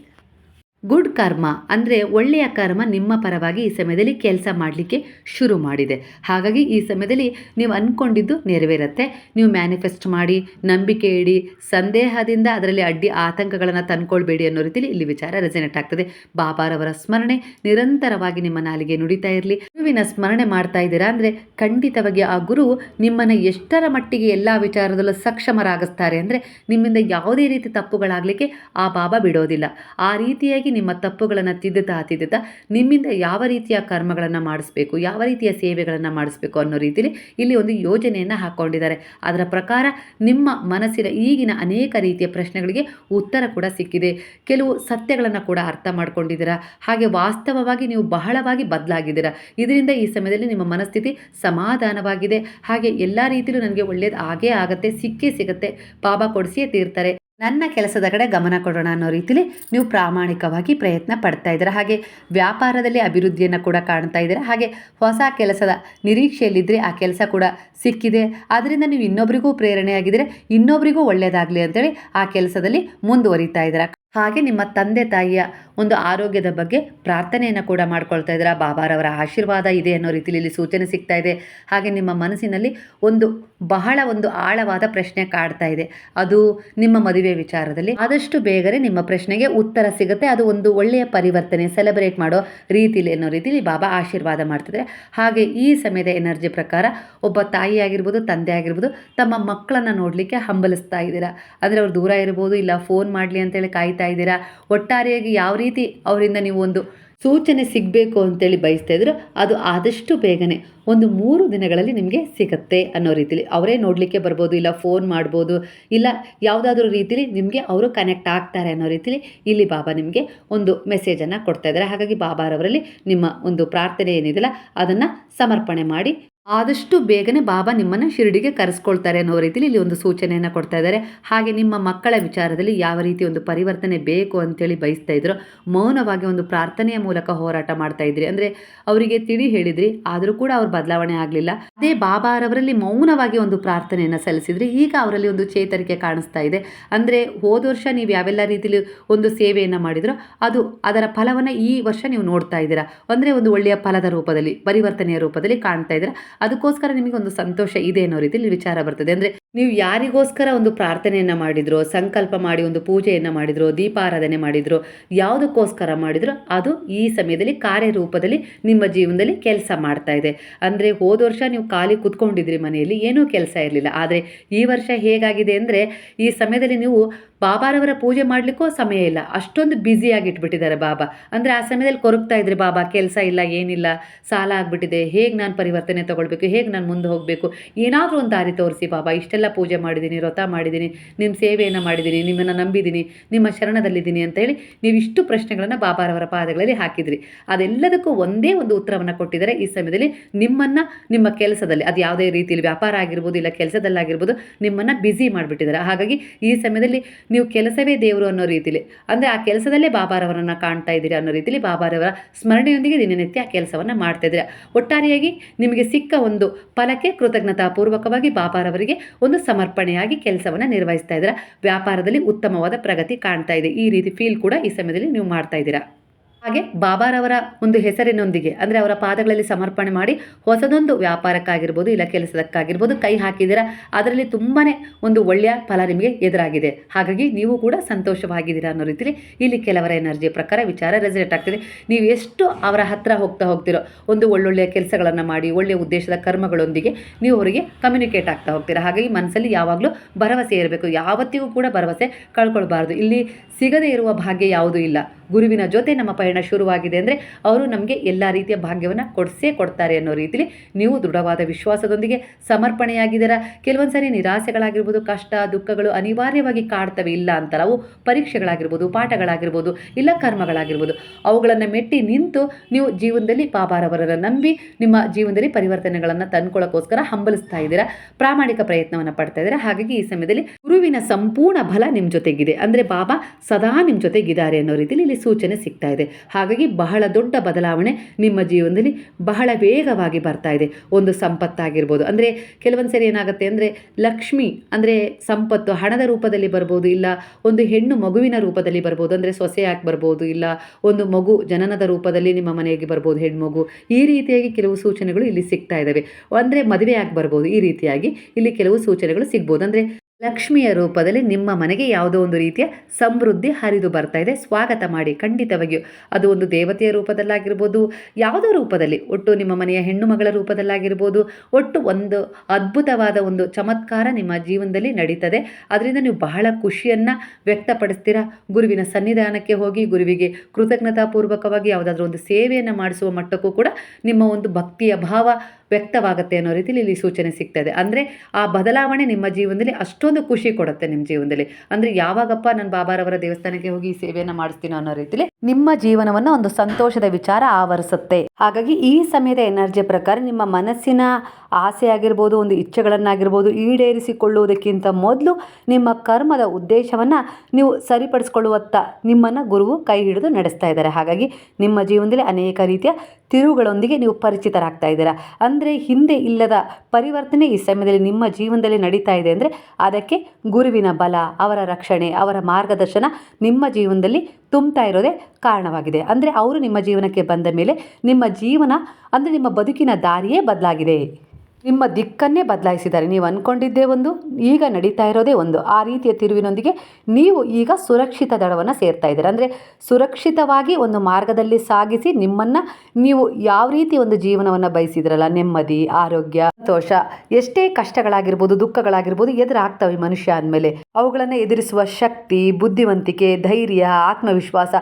ಗುಡ್ ಕರ್ಮ ಅಂದರೆ ಒಳ್ಳೆಯ ಕರ್ಮ ನಿಮ್ಮ ಪರವಾಗಿ ಈ ಸಮಯದಲ್ಲಿ ಕೆಲಸ ಮಾಡಲಿಕ್ಕೆ ಶುರು ಮಾಡಿದೆ. ಹಾಗಾಗಿ ಈ ಸಮಯದಲ್ಲಿ ನೀವು ಅಂದ್ಕೊಂಡಿದ್ದು ನೆರವೇರುತ್ತೆ. ನೀವು ಮ್ಯಾನಿಫೆಸ್ಟ್ ಮಾಡಿ, ನಂಬಿಕೆ ಇಡಿ, ಸಂದೇಹದಿಂದ ಅದರಲ್ಲಿ ಅಡ್ಡಿ ಆತಂಕಗಳನ್ನು ತಂದ್ಕೊಳ್ಬೇಡಿ ಅನ್ನೋ ರೀತಿಯಲ್ಲಿ ಇಲ್ಲಿ ವಿಚಾರ ರೆಸೆನೆಟ್ ಆಗ್ತದೆ. ಬಾಬಾರವರ ಸ್ಮರಣೆ ನಿರಂತರವಾಗಿ ನಿಮ್ಮ ನಾಲಿಗೆ ನುಡಿತಾ ಇರಲಿ. ಗುರುವಿನ ಸ್ಮರಣೆ ಮಾಡ್ತಾ ಇದ್ದೀರಾ ಅಂದರೆ ಖಂಡಿತವಾಗಿ ಆ ಗುರು ನಿಮ್ಮನ್ನು ಎಷ್ಟರ ಮಟ್ಟಿಗೆ ಎಲ್ಲ ವಿಚಾರದಲ್ಲೂ ಸಕ್ಷಮರಾಗಿಸ್ತಾರೆ ಅಂದರೆ ನಿಮ್ಮಿಂದ ಯಾವುದೇ ರೀತಿ ತಪ್ಪುಗಳಾಗಲಿಕ್ಕೆ ಆ ಬಾಬಾ ಬಿಡೋದಿಲ್ಲ. ಆ ರೀತಿಯಾಗಿ ನಿಮ್ಮ ತಪ್ಪುಗಳನ್ನು ತಿದ್ದುತ್ತಾ ತಿದ್ದುತ್ತಾ ನಿಮ್ಮಿಂದ ಯಾವ ರೀತಿಯ ಕರ್ಮಗಳನ್ನು ಮಾಡಿಸ್ಬೇಕು, ಯಾವ ರೀತಿಯ ಸೇವೆಗಳನ್ನು ಮಾಡಿಸ್ಬೇಕು ಅನ್ನೋ ರೀತಿಯಲ್ಲಿ ಇಲ್ಲಿ ಒಂದು ಯೋಜನೆಯನ್ನು ಹಾಕ್ಕೊಂಡಿದ್ದಾರೆ ಅದರ ಪ್ರಕಾರ ನಿಮ್ಮ ಮನಸ್ಸಿನ ಈಗಿನ ಅನೇಕ ರೀತಿಯ ಪ್ರಶ್ನೆಗಳಿಗೆ ಉತ್ತರ ಕೂಡ ಸಿಕ್ಕಿದೆ. ಕೆಲವು ಸತ್ಯಗಳನ್ನು ಕೂಡ ಅರ್ಥ ಮಾಡ್ಕೊಂಡಿದ್ದೀರಾ? ಹಾಗೆ ವಾಸ್ತವವಾಗಿ ನೀವು ಬಹಳವಾಗಿ ಬದಲಾಗಿದ್ದೀರಾ? ಇದರಿಂದ ಈ ಸಮಯದಲ್ಲಿ ನಿಮ್ಮ ಮನಸ್ಥಿತಿ ಸಮಾಧಾನವಾಗಿದೆ. ಹಾಗೆ ಎಲ್ಲ ರೀತಿಯಲ್ಲೂ ನನಗೆ ಒಳ್ಳೇದು ಆಗೇ ಆಗುತ್ತೆ, ಸಿಕ್ಕೇ ಸಿಗುತ್ತೆ. ಪಾಪ ಕೊಡಿಸಿಯೇ ತೀರ್ತಾರೆ. ನನ್ನ ಕೆಲಸದ ಕಡೆ ಗಮನ ಕೊಡೋಣ ಅನ್ನೋ ರೀತಿಲಿ ನೀವು ಪ್ರಾಮಾಣಿಕವಾಗಿ ಪ್ರಯತ್ನ ಪಡ್ತಾ ಇದ್ದೀರಾ. ಹಾಗೆ ವ್ಯಾಪಾರದಲ್ಲಿ ಅಭಿವೃದ್ಧಿಯನ್ನು ಕೂಡ ಕಾಣ್ತಾ ಇದ್ದೀರಾ. ಹಾಗೆ ಹೊಸ ಕೆಲಸದ ನಿರೀಕ್ಷೆಯಲ್ಲಿದ್ದರೆ ಆ ಕೆಲಸ ಕೂಡ ಸಿಕ್ಕಿದೆ. ಅದರಿಂದ ನೀವು ಇನ್ನೊಬ್ಬರಿಗೂ ಪ್ರೇರಣೆಯಾಗಿದ್ದರೆ ಇನ್ನೊಬ್ಬರಿಗೂ ಒಳ್ಳೆಯದಾಗಲಿ ಅಂತೇಳಿ ಆ ಕೆಲಸದಲ್ಲಿ ಮುಂದುವರಿತಾ ಇದ್ದೀರಾ. ಹಾಗೆ ನಿಮ್ಮ ತಂದೆ ತಾಯಿಯ ಒಂದು ಆರೋಗ್ಯದ ಬಗ್ಗೆ ಪ್ರಾರ್ಥನೆಯನ್ನು ಕೂಡ ಮಾಡ್ಕೊಳ್ತಾ ಇದ್ದೀರಾ. ಬಾಬಾರವರ ಆಶೀರ್ವಾದ ಇದೆ ಅನ್ನೋ ರೀತಿಯಲ್ಲಿ ಇಲ್ಲಿ ಸೂಚನೆ ಸಿಗ್ತಾ ಇದೆ. ಹಾಗೆ ನಿಮ್ಮ ಮನಸ್ಸಿನಲ್ಲಿ ಒಂದು ಬಹಳ ಒಂದು ಆಳವಾದ ಪ್ರಶ್ನೆ ಕಾಡ್ತಾ ಇದೆ. ಅದು ನಿಮ್ಮ ಮದುವೆ ವಿಚಾರದಲ್ಲಿ. ಆದಷ್ಟು ಬೇಗನೆ ನಿಮ್ಮ ಪ್ರಶ್ನೆಗೆ ಉತ್ತರ ಸಿಗುತ್ತೆ. ಅದು ಒಂದು ಒಳ್ಳೆಯ ಪರಿವರ್ತನೆ ಸೆಲೆಬ್ರೇಟ್ ಮಾಡೋ ರೀತಿಲಿ ಅನ್ನೋ ರೀತಿಲಿ ಬಾಬಾ ಆಶೀರ್ವಾದ ಮಾಡ್ತಿದ್ದಾರೆ ಹಾಗೆ ಈ ಸಮಯದ ಎನರ್ಜಿ ಪ್ರಕಾರ ಒಬ್ಬ ತಾಯಿ ಆಗಿರ್ಬೋದು ತಂದೆ ಆಗಿರ್ಬೋದು ತಮ್ಮ ಮಕ್ಕಳನ್ನು ನೋಡಲಿಕ್ಕೆ ಹಂಬಲಿಸ್ತಾ ಇದ್ದೀರಾ? ಅಂದರೆ ಅವ್ರು ದೂರ ಇರ್ಬೋದು, ಇಲ್ಲ ಫೋನ್ ಮಾಡಲಿ ಅಂತೇಳಿ ಕಾಯ್ತಾ ಇದ್ದೀರಾ? ಒಟ್ಟಾರೆಯಾಗಿ ಯಾವ ರೀತಿ ಅವರಿಂದ ನೀವು ಒಂದು ಸೂಚನೆ ಸಿಗಬೇಕು ಅಂತೇಳಿ ಬಯಸ್ತಾ ಇದ್ರು ಅದು ಆದಷ್ಟು ಬೇಗನೆ ಒಂದು ಮೂರು ದಿನಗಳಲ್ಲಿ ನಿಮಗೆ ಸಿಗುತ್ತೆ ಅನ್ನೋ ರೀತಿಲಿ. ಅವರೇ ನೋಡಲಿಕ್ಕೆ ಬರ್ಬೋದು, ಇಲ್ಲ ಫೋನ್ ಮಾಡ್ಬೋದು, ಇಲ್ಲ ಯಾವುದಾದ್ರೂ ರೀತಿಲಿ ನಿಮಗೆ ಅವರು ಕನೆಕ್ಟ್ ಆಗ್ತಾರೆ ಅನ್ನೋ ರೀತಿಲಿ ಇಲ್ಲಿ ಬಾಬಾ ನಿಮಗೆ ಒಂದು ಮೆಸೇಜನ್ನು ಕೊಡ್ತಾ ಇದ್ದಾರೆ. ಹಾಗಾಗಿ ಬಾಬಾರವರಲ್ಲಿ ನಿಮ್ಮ ಒಂದು ಪ್ರಾರ್ಥನೆ ಏನಿದೆಯಲ್ಲ, ಅದನ್ನು ಸಮರ್ಪಣೆ ಮಾಡಿ ಆದಷ್ಟು ಬೇಗನೆ ಬಾಬಾ ನಿಮ್ಮನ್ನು ಶಿರಡಿಗೆ ಕರೆಸ್ಕೊಳ್ತಾರೆ ಅನ್ನೋ ರೀತಿಲಿ ಇಲ್ಲಿ ಒಂದು ಸೂಚನೆಯನ್ನು ಕೊಡ್ತಾ ಇದ್ದಾರೆ. ಹಾಗೆ ನಿಮ್ಮ ಮಕ್ಕಳ ವಿಚಾರದಲ್ಲಿ ಯಾವ ರೀತಿ ಒಂದು ಪರಿವರ್ತನೆ ಬೇಕು ಅಂತೇಳಿ ಬಯಸ್ತಾ ಇದ್ರು, ಮೌನವಾಗಿ ಒಂದು ಪ್ರಾರ್ಥನೆಯ ಮೂಲಕ ಹೋರಾಟ ಮಾಡ್ತಾ ಇದ್ರಿ. ಅಂದರೆ ಅವರಿಗೆ ತಿಳಿ ಹೇಳಿದ್ರಿ, ಆದರೂ ಕೂಡ ಅವ್ರು ಬದಲಾವಣೆ ಆಗಲಿಲ್ಲ. ಅದೇ ಬಾಬಾರವರಲ್ಲಿ ಮೌನವಾಗಿ ಒಂದು ಪ್ರಾರ್ಥನೆಯನ್ನು ಸಲ್ಲಿಸಿದ್ರಿ, ಈಗ ಅವರಲ್ಲಿ ಒಂದು ಚೇತರಿಕೆ ಕಾಣಿಸ್ತಾ ಇದೆ. ಅಂದರೆ ಹೋದ ವರ್ಷ ನೀವು ಯಾವೆಲ್ಲ ರೀತಿಲಿ ಒಂದು ಸೇವೆಯನ್ನು ಮಾಡಿದ್ರೋ, ಅದು ಅದರ ಫಲವನ್ನು ಈ ವರ್ಷ ನೀವು ನೋಡ್ತಾ ಇದ್ದೀರಾ. ಅಂದರೆ ಒಂದು ಒಳ್ಳೆಯ ಫಲದ ರೂಪದಲ್ಲಿ, ಪರಿವರ್ತನೆಯ ರೂಪದಲ್ಲಿ ಕಾಣ್ತಾ ಇದ್ದೀರಾ. ಅದಕ್ಕೋಸ್ಕರ ನಿಮಗೆ ಒಂದು ಸಂತೋಷ ಇದೆ ಅನ್ನೋ ರೀತಿಯಲ್ಲಿ ವಿಚಾರ ಬರ್ತದೆ. ಅಂದರೆ ನೀವು ಯಾರಿಗೋಸ್ಕರ ಒಂದು ಪ್ರಾರ್ಥನೆಯನ್ನು ಮಾಡಿದ್ರೋ, ಸಂಕಲ್ಪ ಮಾಡಿ ಒಂದು ಪೂಜೆಯನ್ನು ಮಾಡಿದ್ರೋ, ದೀಪಾರಾಧನೆ ಮಾಡಿದ್ರೋ, ಯಾವುದಕ್ಕೋಸ್ಕರ ಮಾಡಿದ್ರೋ, ಅದು ಈ ಸಮಯದಲ್ಲಿ ಕಾರ್ಯರೂಪದಲ್ಲಿ ನಿಮ್ಮ ಜೀವನದಲ್ಲಿ ಕೆಲಸ ಮಾಡ್ತಾ ಇದೆ. ಅಂದರೆ ಹೋದ ವರ್ಷ ನೀವು ಖಾಲಿ ಕುತ್ಕೊಂಡಿದ್ರಿ ಮನೆಯಲ್ಲಿ, ಏನೂ ಕೆಲಸ ಇರಲಿಲ್ಲ. ಆದರೆ ಈ ವರ್ಷ ಹೇಗಾಗಿದೆ ಅಂದರೆ ಈ ಸಮಯದಲ್ಲಿ ನೀವು ಬಾಬಾರವರ ಪೂಜೆ ಮಾಡಲಿಕ್ಕೂ ಸಮಯ ಇಲ್ಲ. ಅಷ್ಟೊಂದು ಬ್ಯುಸಿಯಾಗಿ ಇಟ್ಬಿಟ್ಟಿದ್ದಾರೆ ಬಾಬಾ. ಅಂದರೆ ಆ ಸಮಯದಲ್ಲಿ ಕೊರಗ್ತಾ ಇದ್ರಿ, ಬಾಬಾ, ಕೆಲಸ ಇಲ್ಲ, ಏನಿಲ್ಲ, ಸಾಲ ಆಗಿಬಿಟ್ಟಿದೆ, ಹೇಗೆ ನಾನು ಪರಿವರ್ತನೆ ತೊಗೊಳ್ಬೇಕು? ಹೇಗೆ ನಾನು ಮುಂದೆ ಹೋಗಬೇಕು? ಏನಾದರೂ ಒಂದು ದಾರಿ ತೋರಿಸಿ ಬಾಬಾ, ಇಷ್ಟೆಲ್ಲ ಪೂಜೆ ಮಾಡಿದ್ದೀನಿ ವ್ರತ ಮಾಡಿದ್ದೀನಿ ನಿಮ್ಮ ಸೇವೆಯನ್ನು ಮಾಡಿದ್ದೀನಿ ನಿಮ್ಮನ್ನು ನಂಬಿದ್ದೀನಿ ನಿಮ್ಮ ಶರಣದಲ್ಲಿದ್ದೀನಿ ಅಂತ ಹೇಳಿ ನೀವು ಇಷ್ಟು ಪ್ರಶ್ನೆಗಳನ್ನು ಬಾಬಾರವರ ಪಾದಗಳಲ್ಲಿ ಹಾಕಿದ್ರಿ. ಅದೆಲ್ಲದಕ್ಕೂ ಒಂದೇ ಒಂದು ಉತ್ತರವನ್ನು ಕೊಟ್ಟಿದ್ದಾರೆ ಈ ಸಮಯದಲ್ಲಿ ನಿಮ್ಮನ್ನು ನಿಮ್ಮ ಕೆಲಸದಲ್ಲಿ, ಅದು ಯಾವುದೇ ರೀತಿಯಲ್ಲಿ ವ್ಯಾಪಾರ ಆಗಿರ್ಬೋದು ಇಲ್ಲ ಕೆಲಸದಲ್ಲಾಗಿರ್ಬೋದು ನಿಮ್ಮನ್ನು ಬ್ಯುಸಿ ಮಾಡಿಬಿಟ್ಟಿದ್ದಾರೆ. ಹಾಗಾಗಿ ಈ ಸಮಯದಲ್ಲಿ ನೀವು ಕೆಲಸವೇ ದೇವರು ಅನ್ನೋ ರೀತಿಯಲ್ಲಿ ಅಂದರೆ ಆ ಕೆಲಸದಲ್ಲೇ ಬಾಬಾರವರನ್ನು ಕಾಣ್ತಾ ಇದ್ದೀರಿ ಅನ್ನೋ ರೀತಿಯಲ್ಲಿ ಬಾಬಾರವರ ಸ್ಮರಣೆಯೊಂದಿಗೆ ದಿನನಿತ್ಯ ಆ ಕೆಲಸವನ್ನು ಮಾಡ್ತಾ ಇದ್ದೀರಾ. ಒಟ್ಟಾರೆಯಾಗಿ ನಿಮಗೆ ಸಿಕ್ಕ ಒಂದು ಫಲಕ್ಕೆ ಕೃತಜ್ಞತಾಪೂರ್ವಕವಾಗಿ ಬಾಬಾರವರಿಗೆ ಒಂದು ಸಮರ್ಪಣೆಯಾಗಿ ಕೆಲಸವನ್ನು ನಿರ್ವಹಿಸ್ತಾ ಇದ್ದೀರಾ. ವ್ಯಾಪಾರದಲ್ಲಿ ಉತ್ತಮವಾದ ಪ್ರಗತಿ ಕಾಣ್ತಾ ಇದೆ. ಈ ರೀತಿ ಫೀಲ್ ಕೂಡ ಈ ಸಮಯದಲ್ಲಿ ನೀವು ಮಾಡ್ತಾ ಇದ್ದೀರಾ. ಹಾಗೆ ಬಾಬಾರವರ ಒಂದು ಹೆಸರಿನೊಂದಿಗೆ, ಅಂದರೆ ಅವರ ಪಾದಗಳಲ್ಲಿ ಸಮರ್ಪಣೆ ಮಾಡಿ ಹೊಸದೊಂದು ವ್ಯಾಪಾರಕ್ಕಾಗಿರ್ಬೋದು ಇಲ್ಲ ಕೆಲಸದಕ್ಕಾಗಿರ್ಬೋದು ಕೈ ಹಾಕಿದ್ದೀರಾ, ಅದರಲ್ಲಿ ತುಂಬಾ ಒಂದು ಒಳ್ಳೆಯ ಫಲ ನಿಮಗೆ ಎದುರಾಗಿದೆ. ಹಾಗಾಗಿ ನೀವು ಕೂಡ ಸಂತೋಷವಾಗಿದ್ದೀರಾ ಅನ್ನೋ ರೀತಿಯಲ್ಲಿ ಇಲ್ಲಿ ಕೆಲವರ ಎನರ್ಜಿ ಪ್ರಕಾರ ವಿಚಾರ ರೆಸಲ್ಟ್ ಆಗ್ತಿದೆ. ನೀವು ಎಷ್ಟು ಅವರ ಹತ್ರ ಹೋಗ್ತಾ ಹೋಗ್ತಿರೋ, ಒಂದು ಒಳ್ಳೊಳ್ಳೆಯ ಕೆಲಸಗಳನ್ನು ಮಾಡಿ, ಒಳ್ಳೆಯ ಉದ್ದೇಶದ ಕರ್ಮಗಳೊಂದಿಗೆ ನೀವು ಅವರಿಗೆ ಕಮ್ಯುನಿಕೇಟ್ ಆಗ್ತಾ ಹೋಗ್ತೀರಾ. ಹಾಗಾಗಿ ಮನಸ್ಸಲ್ಲಿ ಯಾವಾಗಲೂ ಭರವಸೆ ಇರಬೇಕು. ಯಾವತ್ತಿಗೂ ಕೂಡ ಭರವಸೆ ಕಳ್ಕೊಳ್ಬಾರ್ದು. ಇಲ್ಲಿ ಸಿಗದೇ ಇರುವ ಭಾಗ್ಯ ಯಾವುದೂ ಇಲ್ಲ. ಗುರುವಿನ ಜೊತೆ ನಮ್ಮ ಪಯಣ ಶುರುವಾಗಿದೆ ಅಂದರೆ ಅವರು ನಮಗೆ ಎಲ್ಲ ರೀತಿಯ ಭಾಗ್ಯವನ್ನು ಕೊಡಿಸೇ ಕೊಡ್ತಾರೆ ಅನ್ನೋ ರೀತಿಲಿ ನೀವು ದೃಢವಾದ ವಿಶ್ವಾಸದೊಂದಿಗೆ ಸಮರ್ಪಣೆಯಾಗಿದ್ದೀರಾ? ಕೆಲವೊಂದು ಸಾರಿ ನಿರಾಸೆಗಳಾಗಿರ್ಬೋದು, ಕಷ್ಟ, ದುಃಖಗಳು ಅನಿವಾರ್ಯವಾಗಿ ಕಾಡ್ತವೆ. ಇಲ್ಲ ಅಂತಲ್ಲ ಅವು ಪರೀಕ್ಷೆಗಳಾಗಿರ್ಬೋದು, ಪಾಠಗಳಾಗಿರ್ಬೋದು, ಇಲ್ಲ ಕರ್ಮಗಳಾಗಿರ್ಬೋದು, ಅವುಗಳನ್ನು ಮೆಟ್ಟಿ ನಿಂತು ನೀವು ಜೀವನದಲ್ಲಿ ಬಾಬಾರವರನ್ನು ನಂಬಿ ನಿಮ್ಮ ಜೀವನದಲ್ಲಿ ಪರಿವರ್ತನೆಗಳನ್ನು ತಂದ್ಕೊಳ್ಳೋಕ್ಕೋಸ್ಕರ ಹಂಬಲಿಸ್ತಾ ಇದ್ದೀರಾ? ಪ್ರಾಮಾಣಿಕ ಪ್ರಯತ್ನವನ್ನು ಪಡ್ತಾ ಇದ್ದೀರಾ? ಹಾಗಾಗಿ ಈ ಸಮಯದಲ್ಲಿ ಗುರುವಿನ ಸಂಪೂರ್ಣ ಬಲ ನಿಮ್ಮ ಜೊತೆಗಿದೆ. ಅಂದರೆ ಬಾಬಾ ಸದಾ ನಿಮ್ಮ ಜೊತೆಗಿದ್ದಾರೆ ಅನ್ನೋ ರೀತಿಯಲ್ಲಿ ಇಲ್ಲಿ ಸೂಚನೆ ಸಿಗ್ತಾ ಇದೆ. ಹಾಗಾಗಿ ಬಹಳ ದೊಡ್ಡ ಬದಲಾವಣೆ ನಿಮ್ಮ ಜೀವನದಲ್ಲಿ ಬಹಳ ವೇಗವಾಗಿ ಬರ್ತಾ ಇದೆ. ಒಂದು ಸಂಪತ್ತಾಗಿರ್ಬೋದು. ಅಂದರೆ ಕೆಲವೊಂದು ಸರಿ ಏನಾಗುತ್ತೆ ಅಂದರೆ ಲಕ್ಷ್ಮಿ, ಅಂದರೆ ಸಂಪತ್ತು ಹಣದ ರೂಪದಲ್ಲಿ ಬರ್ಬೋದು ಇಲ್ಲ, ಒಂದು ಹೆಣ್ಣು ಮಗುವಿನ ರೂಪದಲ್ಲಿ ಬರ್ಬೋದು. ಅಂದರೆ ಸೊಸೆಯಾಗಿ ಬರ್ಬೋದು ಇಲ್ಲ, ಒಂದು ಮಗು ಜನನದ ರೂಪದಲ್ಲಿ ನಿಮ್ಮ ಮನೆಗೆ ಬರ್ಬೋದು ಹೆಣ್ಮಗು ಈ ರೀತಿಯಾಗಿ ಕೆಲವು ಸೂಚನೆಗಳು ಇಲ್ಲಿ ಸಿಗ್ತಾ ಇದ್ದಾವೆ ಅಂದರೆ ಮದುವೆಯಾಗಿ ಬರ್ಬೋದು? ಈ ರೀತಿಯಾಗಿ ಇಲ್ಲಿ ಕೆಲವು ಸೂಚನೆಗಳು ಸಿಗ್ಬೋದು. ಅಂದರೆ ಲಕ್ಷ್ಮಿಯ ರೂಪದಲ್ಲಿ ನಿಮ್ಮ ಮನೆಗೆ ಯಾವುದೋ ಒಂದು ರೀತಿಯ ಸಮೃದ್ಧಿ ಹರಿದು ಬರ್ತಾ ಇದೆ. ಸ್ವಾಗತ ಮಾಡಿ. ಖಂಡಿತವಾಗಿಯೂ ಅದು ಒಂದು ದೇವತೆಯ ರೂಪದಲ್ಲಾಗಿರ್ಬೋದು, ಯಾವುದೋ ರೂಪದಲ್ಲಿ, ಒಟ್ಟು ನಿಮ್ಮ ಮನೆಯ ಹೆಣ್ಣು ಮಗಳ ರೂಪದಲ್ಲಾಗಿರ್ಬೋದು, ಒಟ್ಟು ಒಂದು ಅದ್ಭುತವಾದ ಒಂದು ಚಮತ್ಕಾರ ನಿಮ್ಮ ಜೀವನದಲ್ಲಿ ನಡೀತದೆ. ಅದರಿಂದ ನೀವು ಬಹಳ ಖುಷಿಯನ್ನು ವ್ಯಕ್ತಪಡಿಸ್ತೀರಾ? ಗುರುವಿನ ಸನ್ನಿಧಾನಕ್ಕೆ ಹೋಗಿ, ಗುರುವಿಗೆ ಕೃತಜ್ಞತಾಪೂರ್ವಕವಾಗಿ ಯಾವುದಾದ್ರೂ ಒಂದು ಸೇವೆಯನ್ನು ಮಾಡಿಸುವ ಮಟ್ಟಕ್ಕೂ ಕೂಡ ನಿಮ್ಮ ಒಂದು ಭಕ್ತಿಯ ಭಾವ ವ್ಯಕ್ತವಾಗುತ್ತೆ ಅನ್ನೋ ರೀತಿಯಲ್ಲಿ ಇಲ್ಲಿ ಸೂಚನೆ ಸಿಗ್ತದೆ. ಅಂದರೆ ಆ ಬದಲಾವಣೆ ನಿಮ್ಮ ಜೀವನದಲ್ಲಿ ಅಷ್ಟೊಂದು ಖುಷಿ ಕೊಡುತ್ತೆ ನಿಮ್ಮ ಜೀವನದಲ್ಲಿ. ಅಂದರೆ ಯಾವಾಗಪ್ಪ ನಾನು ಬಾಬಾರವರ ದೇವಸ್ಥಾನಕ್ಕೆ ಹೋಗಿ ಸೇವೆಯನ್ನು ಮಾಡಿಸ್ತೀನೋ ಅನ್ನೋ ರೀತಿಲಿ ನಿಮ್ಮ ಜೀವನವನ್ನು ಒಂದು ಸಂತೋಷದ ವಿಚಾರ ಆವರಿಸುತ್ತೆ. ಹಾಗಾಗಿ ಈ ಸಮಯದ ಎನರ್ಜಿ ಪ್ರಕಾರ ನಿಮ್ಮ ಮನಸ್ಸಿನ ಆಸೆ ಆಗಿರ್ಬೋದು ಒಂದು ಇಚ್ಛೆಗಳನ್ನಾಗಿರ್ಬೋದು ಈಡೇರಿಸಿಕೊಳ್ಳುವುದಕ್ಕಿಂತ ಮೊದಲು ನಿಮ್ಮ ಕರ್ಮದ ಉದ್ದೇಶವನ್ನು ನೀವು ಸರಿಪಡಿಸಿಕೊಳ್ಳುವತ್ತ ನಿಮ್ಮನ್ನು ಗುರುವು ಕೈ ಹಿಡಿದು ನಡೆಸ್ತಾ ಇದ್ದಾರೆ. ಹಾಗಾಗಿ ನಿಮ್ಮ ಜೀವನದಲ್ಲಿ ಅನೇಕ ರೀತಿಯ ತಿರುವುಗಳೊಂದಿಗೆ ನೀವು ಪರಿಚಿತರಾಗ್ತಾ ಇದ್ದೀರಾ? ಅಂದರೆ ಹಿಂದೆ ಇಲ್ಲದ ಪರಿವರ್ತನೆ ಈ ಸಮಯದಲ್ಲಿ ನಿಮ್ಮ ಜೀವನದಲ್ಲಿ ನಡೀತಾ ಇದೆ ಅಂದರೆ ಅದಕ್ಕೆ ಗುರುವಿನ ಬಲ, ಅವರ ರಕ್ಷಣೆ, ಅವರ ಮಾರ್ಗದರ್ಶನ ನಿಮ್ಮ ಜೀವನದಲ್ಲಿ ತುಂಬ್ತಾ ಇರೋದೇ ಕಾರಣವಾಗಿದೆ. ಅಂದರೆ ಅವರು ನಿಮ್ಮ ಜೀವನಕ್ಕೆ ಬಂದ ಮೇಲೆ ನಿಮ್ಮ ಜೀವನ ಅಂದರೆ ನಿಮ್ಮ ಬದುಕಿನ ದಾರಿಯೇ ಬದಲಾಗಿದೆ. ನಿಮ್ಮ ದಿಕ್ಕನ್ನೇ ಬದಲಾಯಿಸಿದ್ದಾರೆ. ನೀವು ಅಂದ್ಕೊಂಡಿದ್ದೇ ಒಂದು, ಈಗ ನಡೀತಾ ಇರೋದೇ ಒಂದು. ಆ ರೀತಿಯ ತಿರುವಿನೊಂದಿಗೆ ನೀವು ಈಗ ಸುರಕ್ಷಿತ ದಡವನ್ನು ಸೇರ್ತಾ ಇದ್ದೀರ. ಅಂದರೆ ಸುರಕ್ಷಿತವಾಗಿ ಒಂದು ಮಾರ್ಗದಲ್ಲಿ ಸಾಗಿಸಿ ನಿಮ್ಮನ್ನು ನೀವು ಯಾವ ರೀತಿ ಒಂದು ಜೀವನವನ್ನು ಬಯಸಿದ್ರಲ್ಲ, ನೆಮ್ಮದಿ, ಆರೋಗ್ಯ, ಸಂತೋಷ, ಎಷ್ಟೇ ಕಷ್ಟಗಳಾಗಿರ್ಬೋದು, ದುಃಖಗಳಾಗಿರ್ಬೋದು, ಎದುರಾಗ್ತವೆ ಮನುಷ್ಯ ಅಂದಮೇಲೆ. ಅವುಗಳನ್ನು ಎದುರಿಸುವ ಶಕ್ತಿ, ಬುದ್ಧಿವಂತಿಕೆ, ಧೈರ್ಯ, ಆತ್ಮವಿಶ್ವಾಸ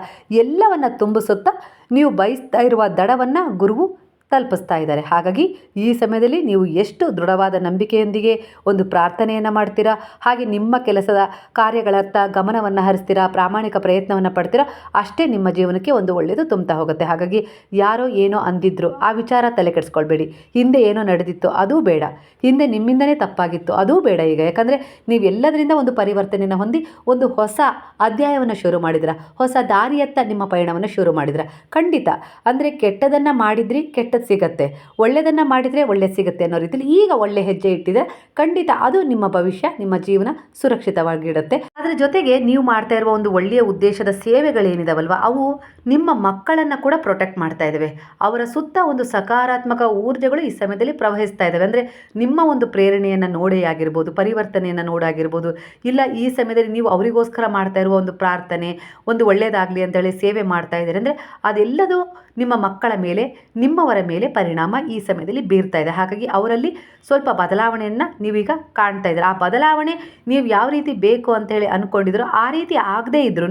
ಎಲ್ಲವನ್ನು ತುಂಬಿಸುತ್ತಾ ನೀವು ಬಯಸ್ತಾ ಇರುವ ದಡವನ್ನು ಗುರುವು ತಲುಪಿಸ್ತಾ ಇದ್ದಾರೆ. ಹಾಗಾಗಿ ಈ ಸಮಯದಲ್ಲಿ ನೀವು ಎಷ್ಟು ದೃಢವಾದ ನಂಬಿಕೆಯೊಂದಿಗೆ ಒಂದು ಪ್ರಾರ್ಥನೆಯನ್ನು ಮಾಡ್ತೀರಾ, ಹಾಗೆ ನಿಮ್ಮ ಕೆಲಸದ ಕಾರ್ಯಗಳತ್ತ ಗಮನವನ್ನು ಹರಿಸ್ತೀರಾ, ಪ್ರಾಮಾಣಿಕ ಪ್ರಯತ್ನವನ್ನು ಪಡ್ತೀರಾ, ಅಷ್ಟೇ ನಿಮ್ಮ ಜೀವನಕ್ಕೆ ಒಂದು ಒಳ್ಳೆಯದು ತುಂಬ್ತಾ ಹೋಗುತ್ತೆ. ಹಾಗಾಗಿ ಯಾರೋ ಏನೋ ಅಂದಿದ್ರು ಆ ವಿಚಾರ ತಲೆ ಕೆಡಿಸ್ಕೊಳ್ಬೇಡಿ. ಹಿಂದೆ ಏನೋ ನಡೆದಿತ್ತು ಅದೂ ಬೇಡ. ಹಿಂದೆ ನಿಮ್ಮಿಂದನೇ ತಪ್ಪಾಗಿತ್ತು ಅದೂ ಬೇಡ ಈಗ. ಯಾಕಂದರೆ ನೀವು ಎಲ್ಲದರಿಂದ ಒಂದು ಪರಿವರ್ತನೆಯನ್ನು ಹೊಂದಿ ಒಂದು ಹೊಸ ಅಧ್ಯಾಯವನ್ನು ಶುರು ಮಾಡಿದ್ರ ಹೊಸ ದಾರಿಯತ್ತ ನಿಮ್ಮ ಪಯಣವನ್ನು ಶುರು ಮಾಡಿದ್ರ ಖಂಡಿತ. ಅಂದರೆ ಕೆಟ್ಟದನ್ನು ಮಾಡಿದ್ರಿ ಕೆಟ್ಟದ್ದು ಸಿಗತ್ತೆ. ಒಳ್ಳೆಯದನ್ನು ಮಾಡಿದರೆ ಒಳ್ಳೆ ಸಿಗುತ್ತೆ ಅನ್ನೋ ರೀತಿಯಲ್ಲಿ ಈಗ ಒಳ್ಳೆ ಹೆಜ್ಜೆ ಇಟ್ಟಿದ್ರೆ ಖಂಡಿತ ಅದು ನಿಮ್ಮ ಭವಿಷ್ಯ, ನಿಮ್ಮ ಜೀವನ ಸುರಕ್ಷಿತವಾಗಿಡುತ್ತೆ. ಅದರ ಜೊತೆಗೆ ನೀವು ಮಾಡ್ತಾ ಇರುವ ಒಂದು ಒಳ್ಳೆಯ ಉದ್ದೇಶದ ಸೇವೆಗಳೇನಿದಾವಲ್ವ? ಅವು ನಿಮ್ಮ ಮಕ್ಕಳನ್ನು ಕೂಡ ಪ್ರೊಟೆಕ್ಟ್ ಮಾಡ್ತಾ ಇದ್ದಾವೆ ಅವರ ಸುತ್ತ ಒಂದು ಸಕಾರಾತ್ಮಕ ಊರ್ಜೆಗಳು ಈ ಸಮಯದಲ್ಲಿ ಪ್ರವಹಿಸ್ತಾ ಇದ್ದಾವೆ ಅಂದರೆ ನಿಮ್ಮ ಒಂದು ಪ್ರೇರಣೆಯನ್ನು ನೋಡೇ ಆಗಿರ್ಬೋದು, ಪರಿವರ್ತನೆಯನ್ನು ನೋಡಾಗಿರ್ಬೋದು ಇಲ್ಲ, ಈ ಸಮಯದಲ್ಲಿ ನೀವು ಅವರಿಗೋಸ್ಕರ ಮಾಡ್ತಾ ಇರುವ ಒಂದು ಪ್ರಾರ್ಥನೆ, ಒಂದು ಒಳ್ಳೆಯದಾಗಲಿ ಅಂತೇಳಿ ಸೇವೆ ಮಾಡ್ತಾ ಇದ್ದಾರೆ ಅಂದರೆ ಅದೆಲ್ಲದೂ ನಿಮ್ಮ ಮಕ್ಕಳ ಮೇಲೆ, ನಿಮ್ಮವರ ಮೇಲೆ ಪರಿಣಾಮ ಈ ಸಮಯದಲ್ಲಿ ಬೀರ್ತಾ ಇದೆ. ಹಾಗಾಗಿ ಅವರಲ್ಲಿ ಸ್ವಲ್ಪ ಬದಲಾವಣೆಯನ್ನು ನೀವೀಗ ಕಾಣ್ತಾ ಇದ್ದೀರಾ. ಆ ಬದಲಾವಣೆ ನೀವು ಯಾವ ರೀತಿ ಬೇಕು ಅಂತೇಳಿ ಅಂದ್ಕೊಂಡಿದ್ರೋ ಆ ರೀತಿ ಆಗದೇ ಇದ್ರೂ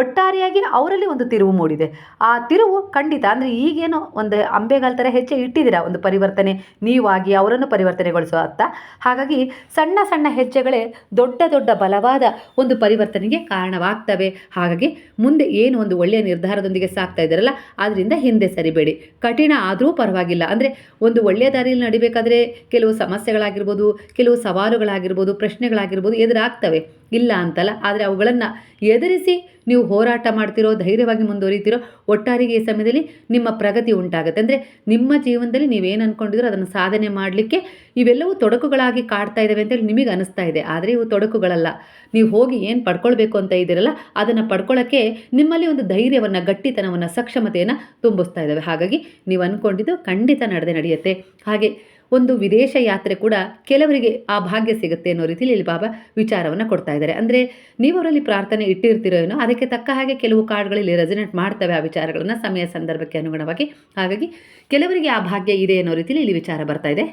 ಒಟ್ಟಾರೆಯಾಗಿ ಅವರಲ್ಲಿ ಒಂದು ತಿರುವು ಮೂಡಿದೆ. ಆ ತಿರುವು ಖಂಡಿತ ಅಂದರೆ ಈಗೇನು ಒಂದು ಅಂಬೆಗಾಲ್ ಥರ ಹೆಚ್ಚೆ ಇಟ್ಟಿದ್ದೀರಾ ಒಂದು ಪರಿವರ್ತನೆ, ನೀವಾಗಿ ಅವರನ್ನು ಪರಿವರ್ತನೆಗೊಳಿಸುವ ಅತ್ತ? ಹಾಗಾಗಿ ಸಣ್ಣ ಸಣ್ಣ ಹೆಜ್ಜೆಗಳೇ ದೊಡ್ಡ ದೊಡ್ಡ ಬಲವಾದ ಒಂದು ಪರಿವರ್ತನೆಗೆ ಕಾರಣವಾಗ್ತವೆ. ಹಾಗಾಗಿ ಮುಂದೆ ಏನು ಒಂದು ಒಳ್ಳೆಯ ನಿರ್ಧಾರದೊಂದಿಗೆ ಸಾಕ್ತಾ ಇದ್ದಾರಲ್ಲ ಆದ್ದರಿಂದ ಹಿಂದೆ ಸರಿಬೇಡಿ. ಕಠಿಣ ಆದರೂ ಪರವಾಗಿಲ್ಲ. ಅಂದರೆ ಒಂದು ಒಳ್ಳೆಯ ದಾರಿಯಲ್ಲಿ ನಡಿಬೇಕಾದ್ರೆ ಕೆಲವು ಸಮಸ್ಯೆಗಳಾಗಿರ್ಬೋದು, ಕೆಲವು ಸವಾಲುಗಳಾಗಿರ್ಬೋದು, ಪ್ರಶ್ನೆಗಳಾಗಿರ್ಬೋದು ಎದುರಾಗ್ತವೆ. ಇಲ್ಲ ಅಂತಲ್ಲ, ಆದರೆ ಅವುಗಳನ್ನು ಎದುರಿಸಿ ನೀವು ಹೋರಾಟ ಮಾಡ್ತಿರೋ, ಧೈರ್ಯವಾಗಿ ಮುಂದುವರಿತೀರೋ, ಒಟ್ಟಾರಿಗೆ ಈ ಸಮಯದಲ್ಲಿ ನಿಮ್ಮ ಪ್ರಗತಿ ಉಂಟಾಗುತ್ತೆ. ಅಂದರೆ ನಿಮ್ಮ ಜೀವನದಲ್ಲಿ ನೀವೇನು ಅಂದ್ಕೊಂಡಿದ್ರೋ ಅದನ್ನು ಸಾಧನೆ ಮಾಡಲಿಕ್ಕೆ ಇವೆಲ್ಲವೂ ತೊಡಕುಗಳಾಗಿ ಕಾಡ್ತಾ ಇದ್ದಾವೆ ಅಂತೇಳಿ ನಿಮಗೆ ಅನಿಸ್ತಾ ಇದೆ. ಆದರೆ ಇವು ತೊಡಕುಗಳಲ್ಲ. ನೀವು ಹೋಗಿ ಏನು ಪಡ್ಕೊಳ್ಬೇಕು ಅಂತ ಇದ್ದೀರಲ್ಲ, ಅದನ್ನು ಪಡ್ಕೊಳ್ಳೋಕ್ಕೆ ನಿಮ್ಮಲ್ಲಿ ಒಂದು ಧೈರ್ಯವನ್ನು, ಗಟ್ಟಿತನವನ್ನು, ಸಕ್ಷಮತೆಯನ್ನು ತುಂಬಿಸ್ತಾ ಇದ್ದಾವೆ ಹಾಗಾಗಿ ನೀವು ಅಂದ್ಕೊಂಡಿದ್ದು ಖಂಡಿತ ನಡೆದೇ ನಡೆಯುತ್ತೆ. ಹಾಗೆ ಒಂದು ವಿದೇಶ ಯಾತ್ರೆ ಕೂಡ ಕೆಲವರಿಗೆ ಆ ಭಾಗ್ಯ ಸಿಗುತ್ತೆ ಅನ್ನೋ ರೀತಿಯಲ್ಲಿ ಇಲ್ಲಿ ಬಾಬಾ ವಿಚಾರವನ್ನು ಕೊಡ್ತಾ ಇದ್ದಾರೆ. ಅಂದರೆ ನೀವು ಅವರಲ್ಲಿ ಪ್ರಾರ್ಥನೆ ಇಟ್ಟಿರ್ತೀರೋ ಏನೋ, ಅದಕ್ಕೆ ತಕ್ಕ ಹಾಗೆ ಕೆಲವು ಕಾರ್ಡ್ಗಳಲ್ಲಿ ರೆಸಿನೆಂಟ್ ಮಾಡ್ತವೆ ಆ ವಿಚಾರಗಳನ್ನು ಸಮಯ ಸಂದರ್ಭಕ್ಕೆ ಅನುಗುಣವಾಗಿ. ಹಾಗಾಗಿ ಕೆಲವರಿಗೆ ಆ ಭಾಗ್ಯ ಇದೆ ಅನ್ನೋ ರೀತಿಯಲ್ಲಿ ಇಲ್ಲಿ ವಿಚಾರ ಬರ್ತಾ ಇದೆ.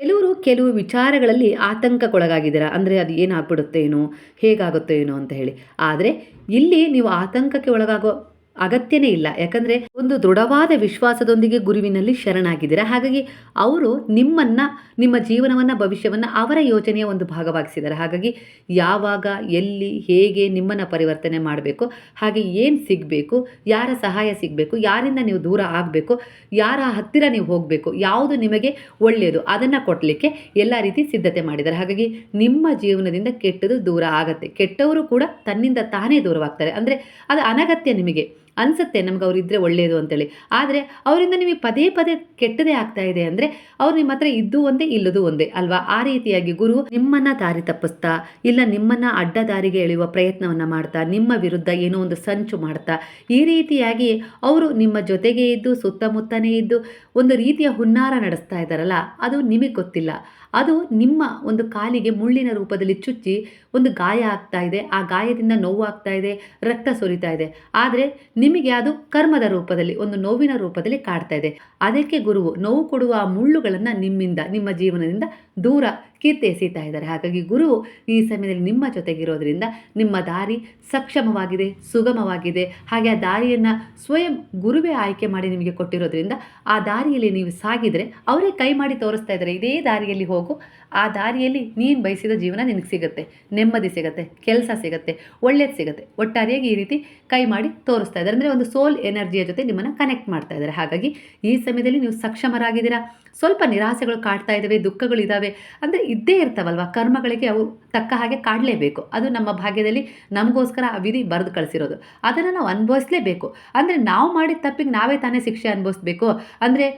ಕೆಲವರು ಕೆಲವು ವಿಚಾರಗಳಲ್ಲಿ ಆತಂಕಕ್ಕೊಳಗಾಗಿದ್ದೀರಾ? ಅಂದರೆ ಅದು ಏನಾಗ್ಬಿಡುತ್ತೆ ಏನೋ ಹೇಗಾಗುತ್ತೋ ಏನೋ ಅಂತ ಹೇಳಿ. ಆದರೆ ಇಲ್ಲಿ ನೀವು ಆತಂಕಕ್ಕೆ ಒಳಗಾಗೋ ಅಗತ್ಯನೇ ಇಲ್ಲ. ಯಾಕಂದರೆ ಒಂದು ದೃಢವಾದ ವಿಶ್ವಾಸದೊಂದಿಗೆ ಗುರುವಿನಲ್ಲಿ ಶರಣಾಗಿದ್ದೀರಾ? ಹಾಗಾಗಿ ಅವರು ನಿಮ್ಮನ್ನು, ನಿಮ್ಮ ಜೀವನವನ್ನು, ಭವಿಷ್ಯವನ್ನು ಅವರ ಯೋಜನೆಯ ಒಂದು ಭಾಗವಾಗಿಸಿದ್ದಾರೆ. ಹಾಗಾಗಿ ಯಾವಾಗ, ಎಲ್ಲಿ, ಹೇಗೆ ನಿಮ್ಮನ್ನು ಪರಿವರ್ತನೆ ಮಾಡಬೇಕು, ಹಾಗೆ ಏನು ಸಿಗಬೇಕು, ಯಾರ ಸಹಾಯ ಸಿಗಬೇಕು, ಯಾರಿಂದ ನೀವು ದೂರ ಆಗಬೇಕು, ಯಾರ ಹತ್ತಿರ ನೀವು ಹೋಗಬೇಕು, ಯಾವುದು ನಿಮಗೆ ಒಳ್ಳೆಯದು, ಅದನ್ನು ಕೊಡಲಿಕ್ಕೆ ಎಲ್ಲ ರೀತಿ ಸಿದ್ಧತೆ ಮಾಡಿದ್ದಾರೆ. ಹಾಗಾಗಿ ನಿಮ್ಮ ಜೀವನದಿಂದ ಕೆಟ್ಟದು ದೂರ ಆಗತ್ತೆ. ಕೆಟ್ಟವರು ಕೂಡ ತನ್ನಿಂದ ತಾನೇ ದೂರವಾಗ್ತಾರೆ. ಅಂದರೆ ಅದು ಅನಗತ್ಯ ನಿಮಗೆ. ಅನಿಸುತ್ತೆ ನಮ್ಗೆ ಅವ್ರು ಇದ್ದರೆ ಒಳ್ಳೆಯದು ಅಂತೇಳಿ. ಆದರೆ ಅವರಿಂದ ನಿಮಗೆ ಪದೇ ಪದೇ ಕೆಟ್ಟದೇ ಆಗ್ತಾ ಇದೆ ಅಂದರೆ ಅವ್ರು ನಿಮ್ಮ ಹತ್ರ ಇದ್ದು ಒಂದೇ, ಇಲ್ಲದು ಒಂದೇ ಅಲ್ವಾ? ಆ ರೀತಿಯಾಗಿ ಗುರು ನಿಮ್ಮನ್ನು ದಾರಿ ತಪ್ಪಿಸ್ತಾ, ಇಲ್ಲ ನಿಮ್ಮನ್ನು ಅಡ್ಡ ದಾರಿಗೆ ಎಳೆಯುವ ಪ್ರಯತ್ನವನ್ನು ಮಾಡ್ತಾ, ನಿಮ್ಮ ವಿರುದ್ಧ ಏನೋ ಒಂದು ಸಂಚು ಮಾಡ್ತಾ, ಈ ರೀತಿಯಾಗಿ ಅವರು ನಿಮ್ಮ ಜೊತೆಗೆ ಇದ್ದು, ಸುತ್ತಮುತ್ತನೇ ಇದ್ದು ಒಂದು ರೀತಿಯ ಹುನ್ನಾರ ನಡೆಸ್ತಾ ಇದ್ದಾರಲ್ಲ, ಅದು ನಿಮಗೆ ಗೊತ್ತಿಲ್ಲ. ಅದು ನಿಮ್ಮ ಒಂದು ಕಾಲಿಗೆ ಮುಳ್ಳಿನ ರೂಪದಲ್ಲಿ ಚುಚ್ಚಿ ಒಂದು ಗಾಯ ಆಗ್ತಾ ಇದೆ. ಆ ಗಾಯದಿಂದ ನೋವು ಆಗ್ತಾ ಇದೆ, ರಕ್ತ ಸುರಿತಾ ಇದೆ. ಆದರೆ ನಿಮಗೆ ಅದು ಕರ್ಮದ ರೂಪದಲ್ಲಿ, ಒಂದು ನೋವಿನ ರೂಪದಲ್ಲಿ ಕಾಡ್ತಾ ಇದೆ. ಅದಕ್ಕೆ ಗುರುವು ನೋವು ಕೊಡುವ ಆ ಮುಳ್ಳುಗಳನ್ನು ನಿಮ್ಮಿಂದ, ನಿಮ್ಮ ಜೀವನದಿಂದ ದೂರ ಕೀರ್ತಿ ಎಸೀತಾ ಇದ್ದಾರೆ. ಹಾಗಾಗಿ ಗುರು ಈ ಸಮಯದಲ್ಲಿ ನಿಮ್ಮ ಜೊತೆಗಿರೋದ್ರಿಂದ ನಿಮ್ಮ ದಾರಿ ಸಕ್ಷಮವಾಗಿದೆ, ಸುಗಮವಾಗಿದೆ. ಹಾಗೆ ಆ ದಾರಿಯನ್ನು ಸ್ವಯಂ ಗುರುವೇ ಆಯ್ಕೆ ಮಾಡಿ ನಿಮಗೆ ಕೊಟ್ಟಿರೋದ್ರಿಂದ ಆ ದಾರಿಯಲ್ಲಿ ನೀವು ಸಾಗಿದರೆ ಅವರೇ ಕೈ ಮಾಡಿ ತೋರಿಸ್ತಾ ಇದ್ದಾರೆ. ಇದೇ ದಾರಿಯಲ್ಲಿ ಹೋಗು ಆ ದಾರಿಯಲ್ಲಿ ನೀನು ಬಯಸಿದ ಜೀವನ ನಿನಗೆ ಸಿಗುತ್ತೆ. ನೆಮ್ಮದಿ ಸಿಗುತ್ತೆ, ಕೆಲಸ ಸಿಗುತ್ತೆ, ಒಳ್ಳೇದು ಸಿಗುತ್ತೆ. ಒಟ್ಟಾರೆಯಾಗಿ ಈ ರೀತಿ ಕೈ ಮಾಡಿ ತೋರಿಸ್ತಾ ಇದ್ದಾರೆ. ಅಂದರೆ ಒಂದು ಸೋಲ್ ಎನರ್ಜಿಯ ಜೊತೆ ನಿಮ್ಮನ್ನು ಕನೆಕ್ಟ್ ಮಾಡ್ತಾ ಇದ್ದಾರೆ. ಹಾಗಾಗಿ ಈ ಸಮಯದಲ್ಲಿ ನೀವು ಸಕ್ಷಮರಾಗಿದ್ದೀರಾ? ಸ್ವಲ್ಪ ನಿರಾಸೆಗಳು ಕಾಡ್ತಾ ಇದ್ದಾವೆ ದುಃಖಗಳಿದ್ದಾವೆ ಅಂದರೆ ಇದ್ದೇ ಇರ್ತಾವಲ್ವ? ಕರ್ಮಗಳಿಗೆ ಅವು ತಕ್ಕ ಹಾಗೆ ಕಾಡಲೇಬೇಕು. ಅದು ನಮ್ಮ ಭಾಗ್ಯದಲ್ಲಿ ನಮಗೋಸ್ಕರ ಆ ವಿಧಿ ಬರೆದು ಕಳಿಸಿರೋದು. ಅದನ್ನು ನಾವು ಅನುಭವಿಸಲೇಬೇಕು. ಅಂದರೆ ನಾವು ಮಾಡಿದ ತಪ್ಪಿಗೆ ನಾವೇ ತಾನೇ ಶಿಕ್ಷೆ ಅನುಭವಿಸ್ಬೇಕು. ಅಂದರೆ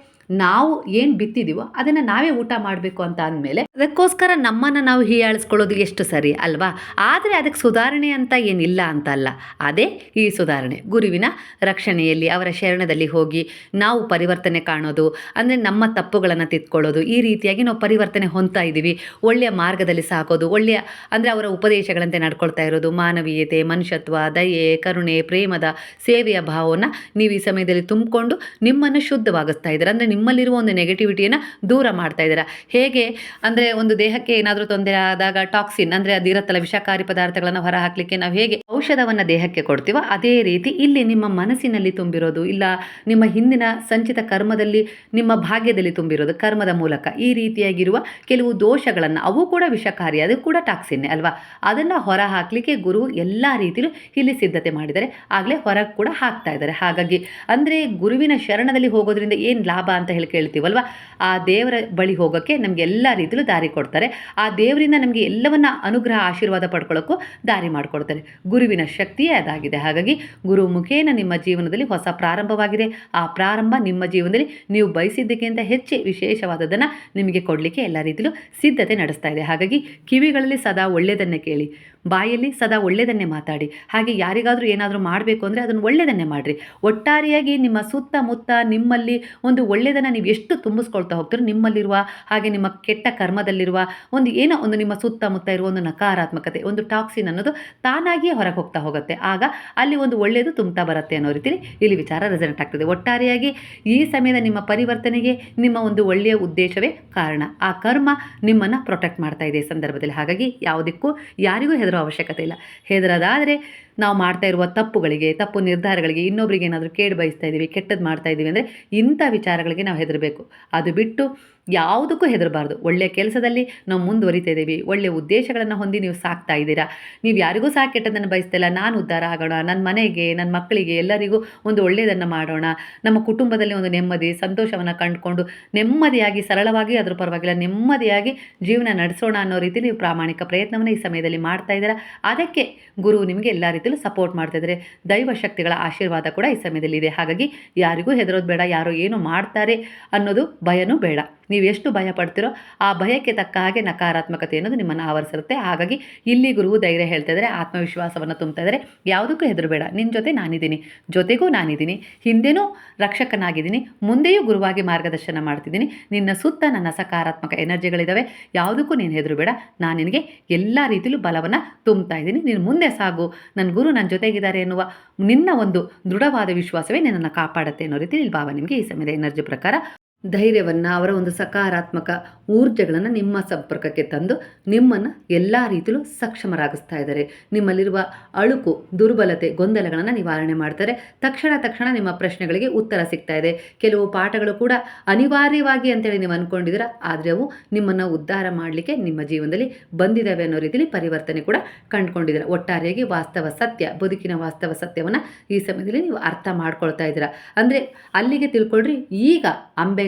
ನಾವು ಏನು ಬಿತ್ತಿದೀವೋ ಅದನ್ನು ನಾವೇ ಊಟ ಮಾಡಬೇಕು ಅಂತ ಅಂದಮೇಲೆ ಅದಕ್ಕೋಸ್ಕರ ನಮ್ಮನ್ನು ನಾವು ಹೀಯಾಳಿಸ್ಕೊಳ್ಳೋದು ಎಷ್ಟು ಸರಿ ಅಲ್ವಾ? ಆದರೆ ಅದಕ್ಕೆ ಸುಧಾರಣೆ ಅಂತ ಏನಿಲ್ಲ ಅಂತ ಅಲ್ಲ ಅದೇ ಈ ಸುಧಾರಣೆ. ಗುರುವಿನ ರಕ್ಷಣೆಯಲ್ಲಿ, ಅವರ ಶರಣದಲ್ಲಿ ಹೋಗಿ ನಾವು ಪರಿವರ್ತನೆ ಕಾಣೋದು, ಅಂದರೆ ನಮ್ಮ ತಪ್ಪುಗಳನ್ನು ತಿದ್ಕೊಳ್ಳೋದು, ಈ ರೀತಿಯಾಗಿ ನಾವು ಪರಿವರ್ತನೆ ಹೊಂದ್ತಾ ಇದ್ದೀವಿ ಒಳ್ಳೆಯ ಮಾರ್ಗದಲ್ಲಿ ಸಾಕೋದು, ಒಳ್ಳೆಯ, ಅಂದರೆ ಅವರ ಉಪದೇಶಗಳಂತೆ ನಡ್ಕೊಳ್ತಾ ಇರೋದು, ಮಾನವೀಯತೆ, ಮನುಷ್ಯತ್ವ, ದಯೆ, ಕರುಣೆ, ಪ್ರೇಮದ ಸೇವೆಯ ಭಾವವನ್ನು ನೀವು ಈ ಸಮಯದಲ್ಲಿ ತುಂಬಿಕೊಂಡು ನಿಮ್ಮನ್ನು ಶುದ್ಧವಾಗಿಸ್ತಾ ಇದ್ದೀರಾ. ಅಂದರೆ ನಿಮ್ಮಲ್ಲಿರುವ ಒಂದು ನೆಗೆಟಿವಿಟಿಯನ್ನು ದೂರ ಮಾಡ್ತಾ ಇದ್ದೀರಾ? ಹೇಗೆ? ಅಂದರೆ ಒಂದು ದೇಹಕ್ಕೆ ಏನಾದರೂ ತೊಂದರೆ ಆದಾಗ ಟಾಕ್ಸಿನ್ ಅಂದರೆ ಅದಿರತ್ತಲ್ಲ ವಿಷಕಾರಿ ಪದಾರ್ಥಗಳನ್ನು ಹೊರಹಾಕಲಿಕ್ಕೆ ನಾವು ಹೇಗೆ ಔಷಧವನ್ನು ದೇಹಕ್ಕೆ ಕೊಡ್ತೀವೋ ಅದೇ ರೀತಿ ಇಲ್ಲಿ ನಿಮ್ಮ ಮನಸ್ಸಿನಲ್ಲಿ ತುಂಬಿರೋದು, ಇಲ್ಲ ನಿಮ್ಮ ಹಿಂದಿನ ಸಂಚಿತ ಕರ್ಮದಲ್ಲಿ ನಿಮ್ಮ ಭಾಗ್ಯದಲ್ಲಿ ತುಂಬಿರೋದು ಕರ್ಮದ ಮೂಲಕ ಈ ರೀತಿಯಾಗಿರುವ ಕೆಲವು ದೋಷಗಳನ್ನು ಅವು ಕೂಡ ವಿಷಕಾರಿ, ಅದು ಕೂಡ ಟಾಕ್ಸಿನ್ನೇ ಅಲ್ವಾ? ಅದನ್ನು ಹೊರ ಹಾಕಲಿಕ್ಕೆ ಗುರು ಎಲ್ಲ ರೀತಿಯಲ್ಲೂ ಇಲ್ಲಿ ಸಿದ್ಧತೆ ಮಾಡಿದ್ದಾರೆ. ಆಗಲೇ ಹೊರಗೆ ಕೂಡ ಹಾಕ್ತಾ ಇದ್ದಾರೆ. ಹಾಗಾಗಿ ಅಂದರೆ ಗುರುವಿನ ಶರಣದಲ್ಲಿ ಹೋಗೋದ್ರಿಂದ ಏನು ಲಾಭ ಅಂತ ಹೇಳಿ ಕೇಳ್ತೀವಲ್ವ? ಆ ದೇವರ ಬಳಿ ಹೋಗೋಕ್ಕೆ ನಮಗೆ ಎಲ್ಲ ರೀತಿಯಲ್ಲೂ ದಾರಿ ಕೊಡ್ತಾರೆ. ಆ ದೇವರಿಂದ ನಮಗೆ ಎಲ್ಲವನ್ನ ಅನುಗ್ರಹ, ಆಶೀರ್ವಾದ ಪಡ್ಕೊಳ್ಳೋಕ್ಕೂ ದಾರಿ ಮಾಡಿಕೊಡ್ತಾರೆ. ಗುರುವಿನ ಶಕ್ತಿಯೇ ಅದಾಗಿದೆ. ಹಾಗಾಗಿ ಗುರು ಮುಖೇನ ನಿಮ್ಮ ಜೀವನದಲ್ಲಿ ಹೊಸ ಪ್ರಾರಂಭವಾಗಿದೆ. ಆ ಪ್ರಾರಂಭ ನಿಮ್ಮ ಜೀವನದಲ್ಲಿ ನೀವು ಬಯಸಿದ್ದಕ್ಕಿಂತ ಹೆಚ್ಚು ವಿಶೇಷವಾದದನ್ನು ನಿಮಗೆ ಕೊಡಲಿಕ್ಕೆ ಎಲ್ಲ ರೀತಿಯಲ್ಲೂ ಸಿದ್ಧತೆ ನಡೆಸ್ತಾ ಇದೆ. ಹಾಗಾಗಿ ಕಿವಿಗಳಲ್ಲಿ ಸದಾ ಒಳ್ಳೆಯದನ್ನೇ ಕೇಳಿ. ಬಾಯಲ್ಲಿ ಸದಾ ಒಳ್ಳೆಯದನ್ನೇ ಮಾತಾಡಿ. ಹಾಗೆ ಯಾರಿಗಾದರೂ ಏನಾದರೂ ಮಾಡಬೇಕು ಅಂದರೆ ಅದನ್ನು ಒಳ್ಳೆಯದನ್ನೇ ಮಾಡಿರಿ. ಒಟ್ಟಾರೆಯಾಗಿ ನಿಮ್ಮ ಸುತ್ತಮುತ್ತ ನಿಮ್ಮಲ್ಲಿ ಒಂದು ಒಳ್ಳೆಯದನ್ನು ನೀವು ಎಷ್ಟು ತುಂಬಿಸ್ಕೊಳ್ತಾ ಹೋಗ್ತೀರೋ, ನಿಮ್ಮಲ್ಲಿರುವ ಹಾಗೆ ನಿಮ್ಮ ಕೆಟ್ಟ ಕರ್ಮದಲ್ಲಿರುವ ಒಂದು ಏನೋ ಒಂದು ನಿಮ್ಮ ಸುತ್ತಮುತ್ತ ಇರುವ ಒಂದು ನಕಾರಾತ್ಮಕತೆ, ಒಂದು ಟಾಕ್ಸಿನ್ ಅನ್ನೋದು ತಾನಾಗಿಯೇ ಹೊರಗೆ ಹೋಗ್ತಾ ಹೋಗುತ್ತೆ. ಆಗ ಅಲ್ಲಿ ಒಂದು ಒಳ್ಳೆಯದು ತುಂಬ್ತಾ ಬರುತ್ತೆ ಅನ್ನೋ ರೀತಿಲಿ ಇಲ್ಲಿ ವಿಚಾರ ರೆಸಲ್ಟ್ ಆಗ್ತದೆ. ಒಟ್ಟಾರೆಯಾಗಿ ಈ ಸಮಯದ ನಿಮ್ಮ ಪರಿವರ್ತನೆಗೆ ನಿಮ್ಮ ಒಂದು ಒಳ್ಳೆಯ ಉದ್ದೇಶವೇ ಕಾರಣ. ಆ ಕರ್ಮ ನಿಮ್ಮನ್ನು ಪ್ರೊಟೆಕ್ಟ್ ಮಾಡ್ತಾ ಇದೆ ಸಂದರ್ಭದಲ್ಲಿ. ಹಾಗಾಗಿ ಯಾವುದಕ್ಕೂ ಯಾರಿಗೂ ಹೆದರೋ ಅವಶ್ಯಕತೆ ಇಲ್ಲ. ಹೆದರೋದಾದರೆ ನಾವು ಮಾಡ್ತಾ ಇರುವ ತಪ್ಪುಗಳಿಗೆ, ತಪ್ಪು ನಿರ್ಧಾರಗಳಿಗೆ ಇನ್ನೊಬ್ರಿಗೆ ಏನಾದರೂ ಕೇಡು ಬಯಸ್ತಾ ಇದ್ದೀವಿ ಕೆಟ್ಟದ್ದು ಮಾಡ್ತಾ ಇದ್ದೀವಿ ಅಂದರೆ ಇಂಥ ವಿಚಾರಗಳಿಗೆ ನಾವು ಹೆದರಬೇಕು. ಅದು ಬಿಟ್ಟು ಯಾವುದಕ್ಕೂ ಹೆದರಬಾರ್ದು. ಒಳ್ಳೆಯ ಕೆಲಸದಲ್ಲಿ ನಾವು ಮುಂದುವರಿತಾ ಇದ್ದೀವಿ. ಒಳ್ಳೆಯ ಉದ್ದೇಶಗಳನ್ನು ಹೊಂದಿ ನೀವು ಸಾಕ್ತಾ ಇದ್ದೀರಾ? ನೀವು ಯಾರಿಗೂ ಸಹ ಕೆಟ್ಟದನ್ನು ಬಯಸ್ತಿಲ್ಲ. ನಾನು ಉದ್ಧಾರ ಆಗೋಣ. ನನ್ನ ಮನೆಗೆ ನನ್ನ ಮಕ್ಕಳಿಗೆ ಎಲ್ಲರಿಗೂ ಒಂದು ಒಳ್ಳೆಯದನ್ನು ಮಾಡೋಣ. ನಮ್ಮ ಕುಟುಂಬದಲ್ಲಿ ಒಂದು ನೆಮ್ಮದಿ, ಸಂತೋಷವನ್ನು ಕಂಡುಕೊಂಡು ನೆಮ್ಮದಿಯಾಗಿ, ಸರಳವಾಗಿ ಅದರ ಪರವಾಗಿಲ್ಲ, ನೆಮ್ಮದಿಯಾಗಿ ಜೀವನ ನಡೆಸೋಣ ಅನ್ನೋ ರೀತಿ ನೀವು ಪ್ರಾಮಾಣಿಕ ಪ್ರಯತ್ನವನ್ನು ಈ ಸಮಯದಲ್ಲಿ ಮಾಡ್ತಾ ಇದ್ದೀರಾ? ಅದಕ್ಕೆ ಗುರು ನಿಮಗೆ ಎಲ್ಲ ರೀತಿಯಲ್ಲೂ ಸಪೋರ್ಟ್ ಮಾಡ್ತಾ ಇದ್ದಾರೆ. ದೈವ ಶಕ್ತಿಗಳ ಆಶೀರ್ವಾದ ಕೂಡ ಈ ಸಮಯದಲ್ಲಿ ಇದೆ. ಹಾಗಾಗಿ ಯಾರಿಗೂ ಹೆದರೋದು ಬೇಡ, ಯಾರೋ ಏನು ಮಾಡ್ತಾರೆ ಅನ್ನೋದು ಭಯನೂ ಬೇಡ. ನೀವು ಎಷ್ಟು ಭಯ ಪಡ್ತೀರೋ ಆ ಭಯಕ್ಕೆ ತಕ್ಕ ಹಾಗೆ ನಕಾರಾತ್ಮಕತೆ ಅನ್ನೋದು ನಿಮ್ಮನ್ನು ಆವರಿಸಿರುತ್ತೆ. ಹಾಗಾಗಿ ಇಲ್ಲಿ ಗುರುವು ಧೈರ್ಯ ಹೇಳ್ತಾ ಇದ್ದಾರೆ ಆತ್ಮವಿಶ್ವಾಸವನ್ನು ತುಂಬ್ತಾ ಇದ್ದಾರೆ ಯಾವುದಕ್ಕೂ ಹೆದರಬೇಡ. ನಿನ್ನ ಜೊತೆ ನಾನಿದ್ದೀನಿ. ಜೊತೆಗೂ ನಾನಿದ್ದೀನಿ. ಹಿಂದೆನೂ ರಕ್ಷಕನಾಗಿದ್ದೀನಿ. ಮುಂದೆಯೂ ಗುರುವಾಗಿ ಮಾರ್ಗದರ್ಶನ ಮಾಡ್ತಿದ್ದೀನಿ. ನಿನ್ನ ಸುತ್ತ ನನ್ನ ಸಕಾರಾತ್ಮಕ ಎನರ್ಜಿಗಳಿದ್ದಾವೆ ಯಾವುದಕ್ಕೂ ನೀನು ಹೆದರು ಬೇಡ ನಾನು ನಿನಗೆ ಎಲ್ಲ ರೀತಿಯಲ್ಲೂ ಬಲವನ್ನು ತುಂಬ್ತಾ ಇದ್ದೀನಿ. ನೀನು ಮುಂದೆ ಸಾಗು. ನನ್ನ ಗುರು ನನ್ನ ಜೊತೆಗಿದ್ದಾರೆ ಎನ್ನುವ ನಿನ್ನ ಒಂದು ದೃಢವಾದ ವಿಶ್ವಾಸವೇ ನಿನ್ನನ್ನು ಕಾಪಾಡುತ್ತೆ ಅನ್ನೋ ರೀತಿ ಇಲ್ಲಿ ಭಾವ ನಿಮಗೆ ಈ ಸಮಯದ ಎನರ್ಜಿ ಪ್ರಕಾರ ಧೈರ್ಯವನ್ನು, ಅವರ ಒಂದು ಸಕಾರಾತ್ಮಕ ಊರ್ಜೆಗಳನ್ನು ನಿಮ್ಮ ಸಂಪರ್ಕಕ್ಕೆ ತಂದು ನಿಮ್ಮನ್ನು ಎಲ್ಲ ರೀತಿಯಲ್ಲೂ ಸಕ್ಷಮರಾಗಿಸ್ತಾ ಇದ್ದಾರೆ. ನಿಮ್ಮಲ್ಲಿರುವ ಅಳುಕು, ದುರ್ಬಲತೆ, ಗೊಂದಲಗಳನ್ನು ನಿವಾರಣೆ ಮಾಡ್ತಾರೆ. ತಕ್ಷಣ ತಕ್ಷಣ ನಿಮ್ಮ ಪ್ರಶ್ನೆಗಳಿಗೆ ಉತ್ತರ ಸಿಗ್ತಾ ಇದೆ. ಕೆಲವು ಪಾಠಗಳು ಕೂಡ ಅನಿವಾರ್ಯವಾಗಿ ಅಂತೇಳಿ ನೀವು ಅಂದ್ಕೊಂಡಿದ್ದೀರ ಆದರೆ ಅವು ನಿಮ್ಮನ್ನು ಉದ್ಧಾರ ಮಾಡಲಿಕ್ಕೆ ನಿಮ್ಮ ಜೀವನದಲ್ಲಿ ಬಂದಿದ್ದಾವೆ ಅನ್ನೋ ರೀತಿಯಲ್ಲಿ ಪರಿವರ್ತನೆ ಕೂಡ ಕಂಡುಕೊಂಡಿದ್ದೀರ. ಒಟ್ಟಾರೆಯಾಗಿ ವಾಸ್ತವ ಸತ್ಯ, ಬದುಕಿನ ವಾಸ್ತವ ಸತ್ಯವನ್ನು ಈ ಸಮಯದಲ್ಲಿ ನೀವು ಅರ್ಥ ಮಾಡ್ಕೊಳ್ತಾ ಇದ್ದೀರಾ. ಅಂದರೆ ಅಲ್ಲಿಗೆ ತಿಳ್ಕೊಳ್ರಿ, ಈಗ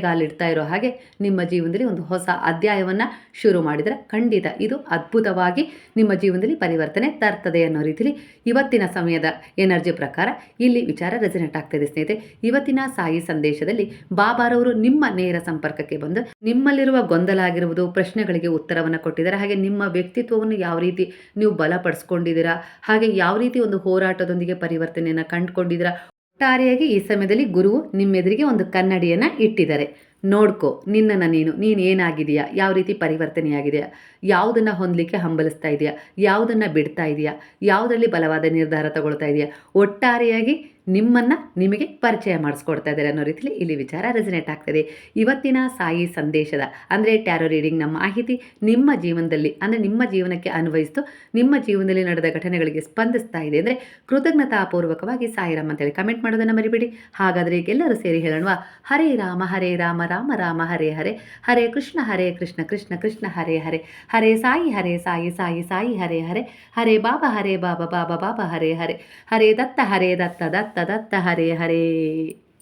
ಅಂಬೆಗಾಲಿಡ್ತಾ ಇರೋ ಹಾಗೆ ನಿಮ್ಮ ಜೀವನದಲ್ಲಿ ಒಂದು ಹೊಸ ಅಧ್ಯಾಯವನ್ನು ಶುರು ಮಾಡಿದರೆ ಖಂಡಿತ ಇದು ಅದ್ಭುತವಾಗಿ ನಿಮ್ಮ ಜೀವನದಲ್ಲಿ ಪರಿವರ್ತನೆ ತರ್ತದೆ ಅನ್ನೋ ರೀತಿಯಲ್ಲಿ ಇವತ್ತಿನ ಸಮಯದ ಎನರ್ಜಿ ಪ್ರಕಾರ ಇಲ್ಲಿ ವಿಚಾರ ರೆಸನೆಟ್ ಆಗ್ತದೆ ಸ್ನೇಹಿತರೆ. ಇವತ್ತಿನ ಸಾಯಿ ಸಂದೇಶದಲ್ಲಿ ಬಾಬಾರವರು ನಿಮ್ಮ ನೇರ ಸಂಪರ್ಕಕ್ಕೆ ಬಂದು ನಿಮ್ಮಲ್ಲಿರುವ ಗೊಂದಲ ಆಗಿರುವುದು, ಪ್ರಶ್ನೆಗಳಿಗೆ ಉತ್ತರವನ್ನು ಕೊಟ್ಟಿದ್ದಾರೆ. ಹಾಗೆ ನಿಮ್ಮ ವ್ಯಕ್ತಿತ್ವವನ್ನು ಯಾವ ರೀತಿ ನೀವು ಬಲಪಡಿಸ್ಕೊಂಡಿದ್ದೀರಾ, ಹಾಗೆ ಯಾವ ರೀತಿ ಒಂದು ಹೋರಾಟದೊಂದಿಗೆ ಪರಿವರ್ತನೆಯನ್ನು ಕಂಡುಕೊಂಡಿದ್ದೀರಾ ಒಟ್ಟಾರೆಯಾಗಿ ಈ ಸಮಯದಲ್ಲಿ ಗುರುವು ನಿಮ್ಮೆದುರಿಗೆ ಒಂದು ಕನ್ನಡಿಯನ್ನು ಇಟ್ಟಿದ್ದಾರೆ. ನೋಡ್ಕೋ, ನಿನ್ನನ್ನು ನೀನು ನೀನು ಏನಾಗಿದೆಯಾ ಯಾವ ರೀತಿ ಪರಿವರ್ತನೆಯಾಗಿದೆಯಾ ಯಾವುದನ್ನು ಹೊಂದಲಿಕ್ಕೆ ಹಂಬಲಿಸ್ತಾ ಇದೆಯಾ? ಯಾವುದನ್ನು ಬಿಡ್ತಾ ಇದೆಯಾ? ಯಾವುದರಲ್ಲಿ ಬಲವಾದ ನಿರ್ಧಾರ ತಗೊಳ್ತಾ ಇದೆಯಾ? ಒಟ್ಟಾರೆಯಾಗಿ ನಿಮ್ಮನ್ನು ನಿಮಗೆ ಪರಿಚಯ ಮಾಡಿಸ್ಕೊಡ್ತಾ ಇದ್ದಾರೆ ಅನ್ನೋ ರೀತಿಯಲ್ಲಿ ಇಲ್ಲಿ ವಿಚಾರ ರೆಸಿನೇಟ್ ಆಗ್ತದೆ. ಇವತ್ತಿನ ಸಾಯಿ ಸಂದೇಶದ, ಅಂದರೆ ಟ್ಯಾರೋ ರೀಡಿಂಗ್ನ ಮಾಹಿತಿ ನಿಮ್ಮ ಜೀವನದಲ್ಲಿ, ಅಂದರೆ ನಿಮ್ಮ ಜೀವನಕ್ಕೆ ಅನ್ವಯಿಸ್ತು, ನಿಮ್ಮ ಜೀವನದಲ್ಲಿ ನಡೆದ ಘಟನೆಗಳಿಗೆ ಸ್ಪಂದಿಸ್ತಾ ಇದೆ ಅಂದರೆ ಕೃತಜ್ಞತಾಪೂರ್ವಕವಾಗಿ ಸಾಯಿರಾಮ್ ಅಂತೇಳಿ ಕಮೆಂಟ್ ಮಾಡೋದನ್ನು ಮರಿಬೇಡಿ. ಹಾಗಾದರೆ ಈಗೆಲ್ಲರೂ ಸೇರಿ ಹೇಳೋಣ ಹರೇ ರಾಮ ಹರೇ ರಾಮ ರಾಮ ರಾಮ, ಹರೇ ಹರೇ. ಹರೇ ಕೃಷ್ಣ ಹರೇ ಕೃಷ್ಣ ಕೃಷ್ಣ ಕೃಷ್ಣ, ಹರೇ ಹರೇ. ಹರೇ ಸಾಯಿ ಹರೇ ಸಾಯಿ ಸಾಯಿ ಸಾಯಿ, ಹರೇ ಹರೇ. ಹರೇ ಬಾಬಾ ಹರೇ ಬಾಬಾ ಬಾಬಾ ಬಾಬಾ, ಹರೇ ಹರೇ. ಹರೇ ದತ್ತ ಹರೇ ದತ್ತ ದತ್ತ. っただった、ハレーハレー。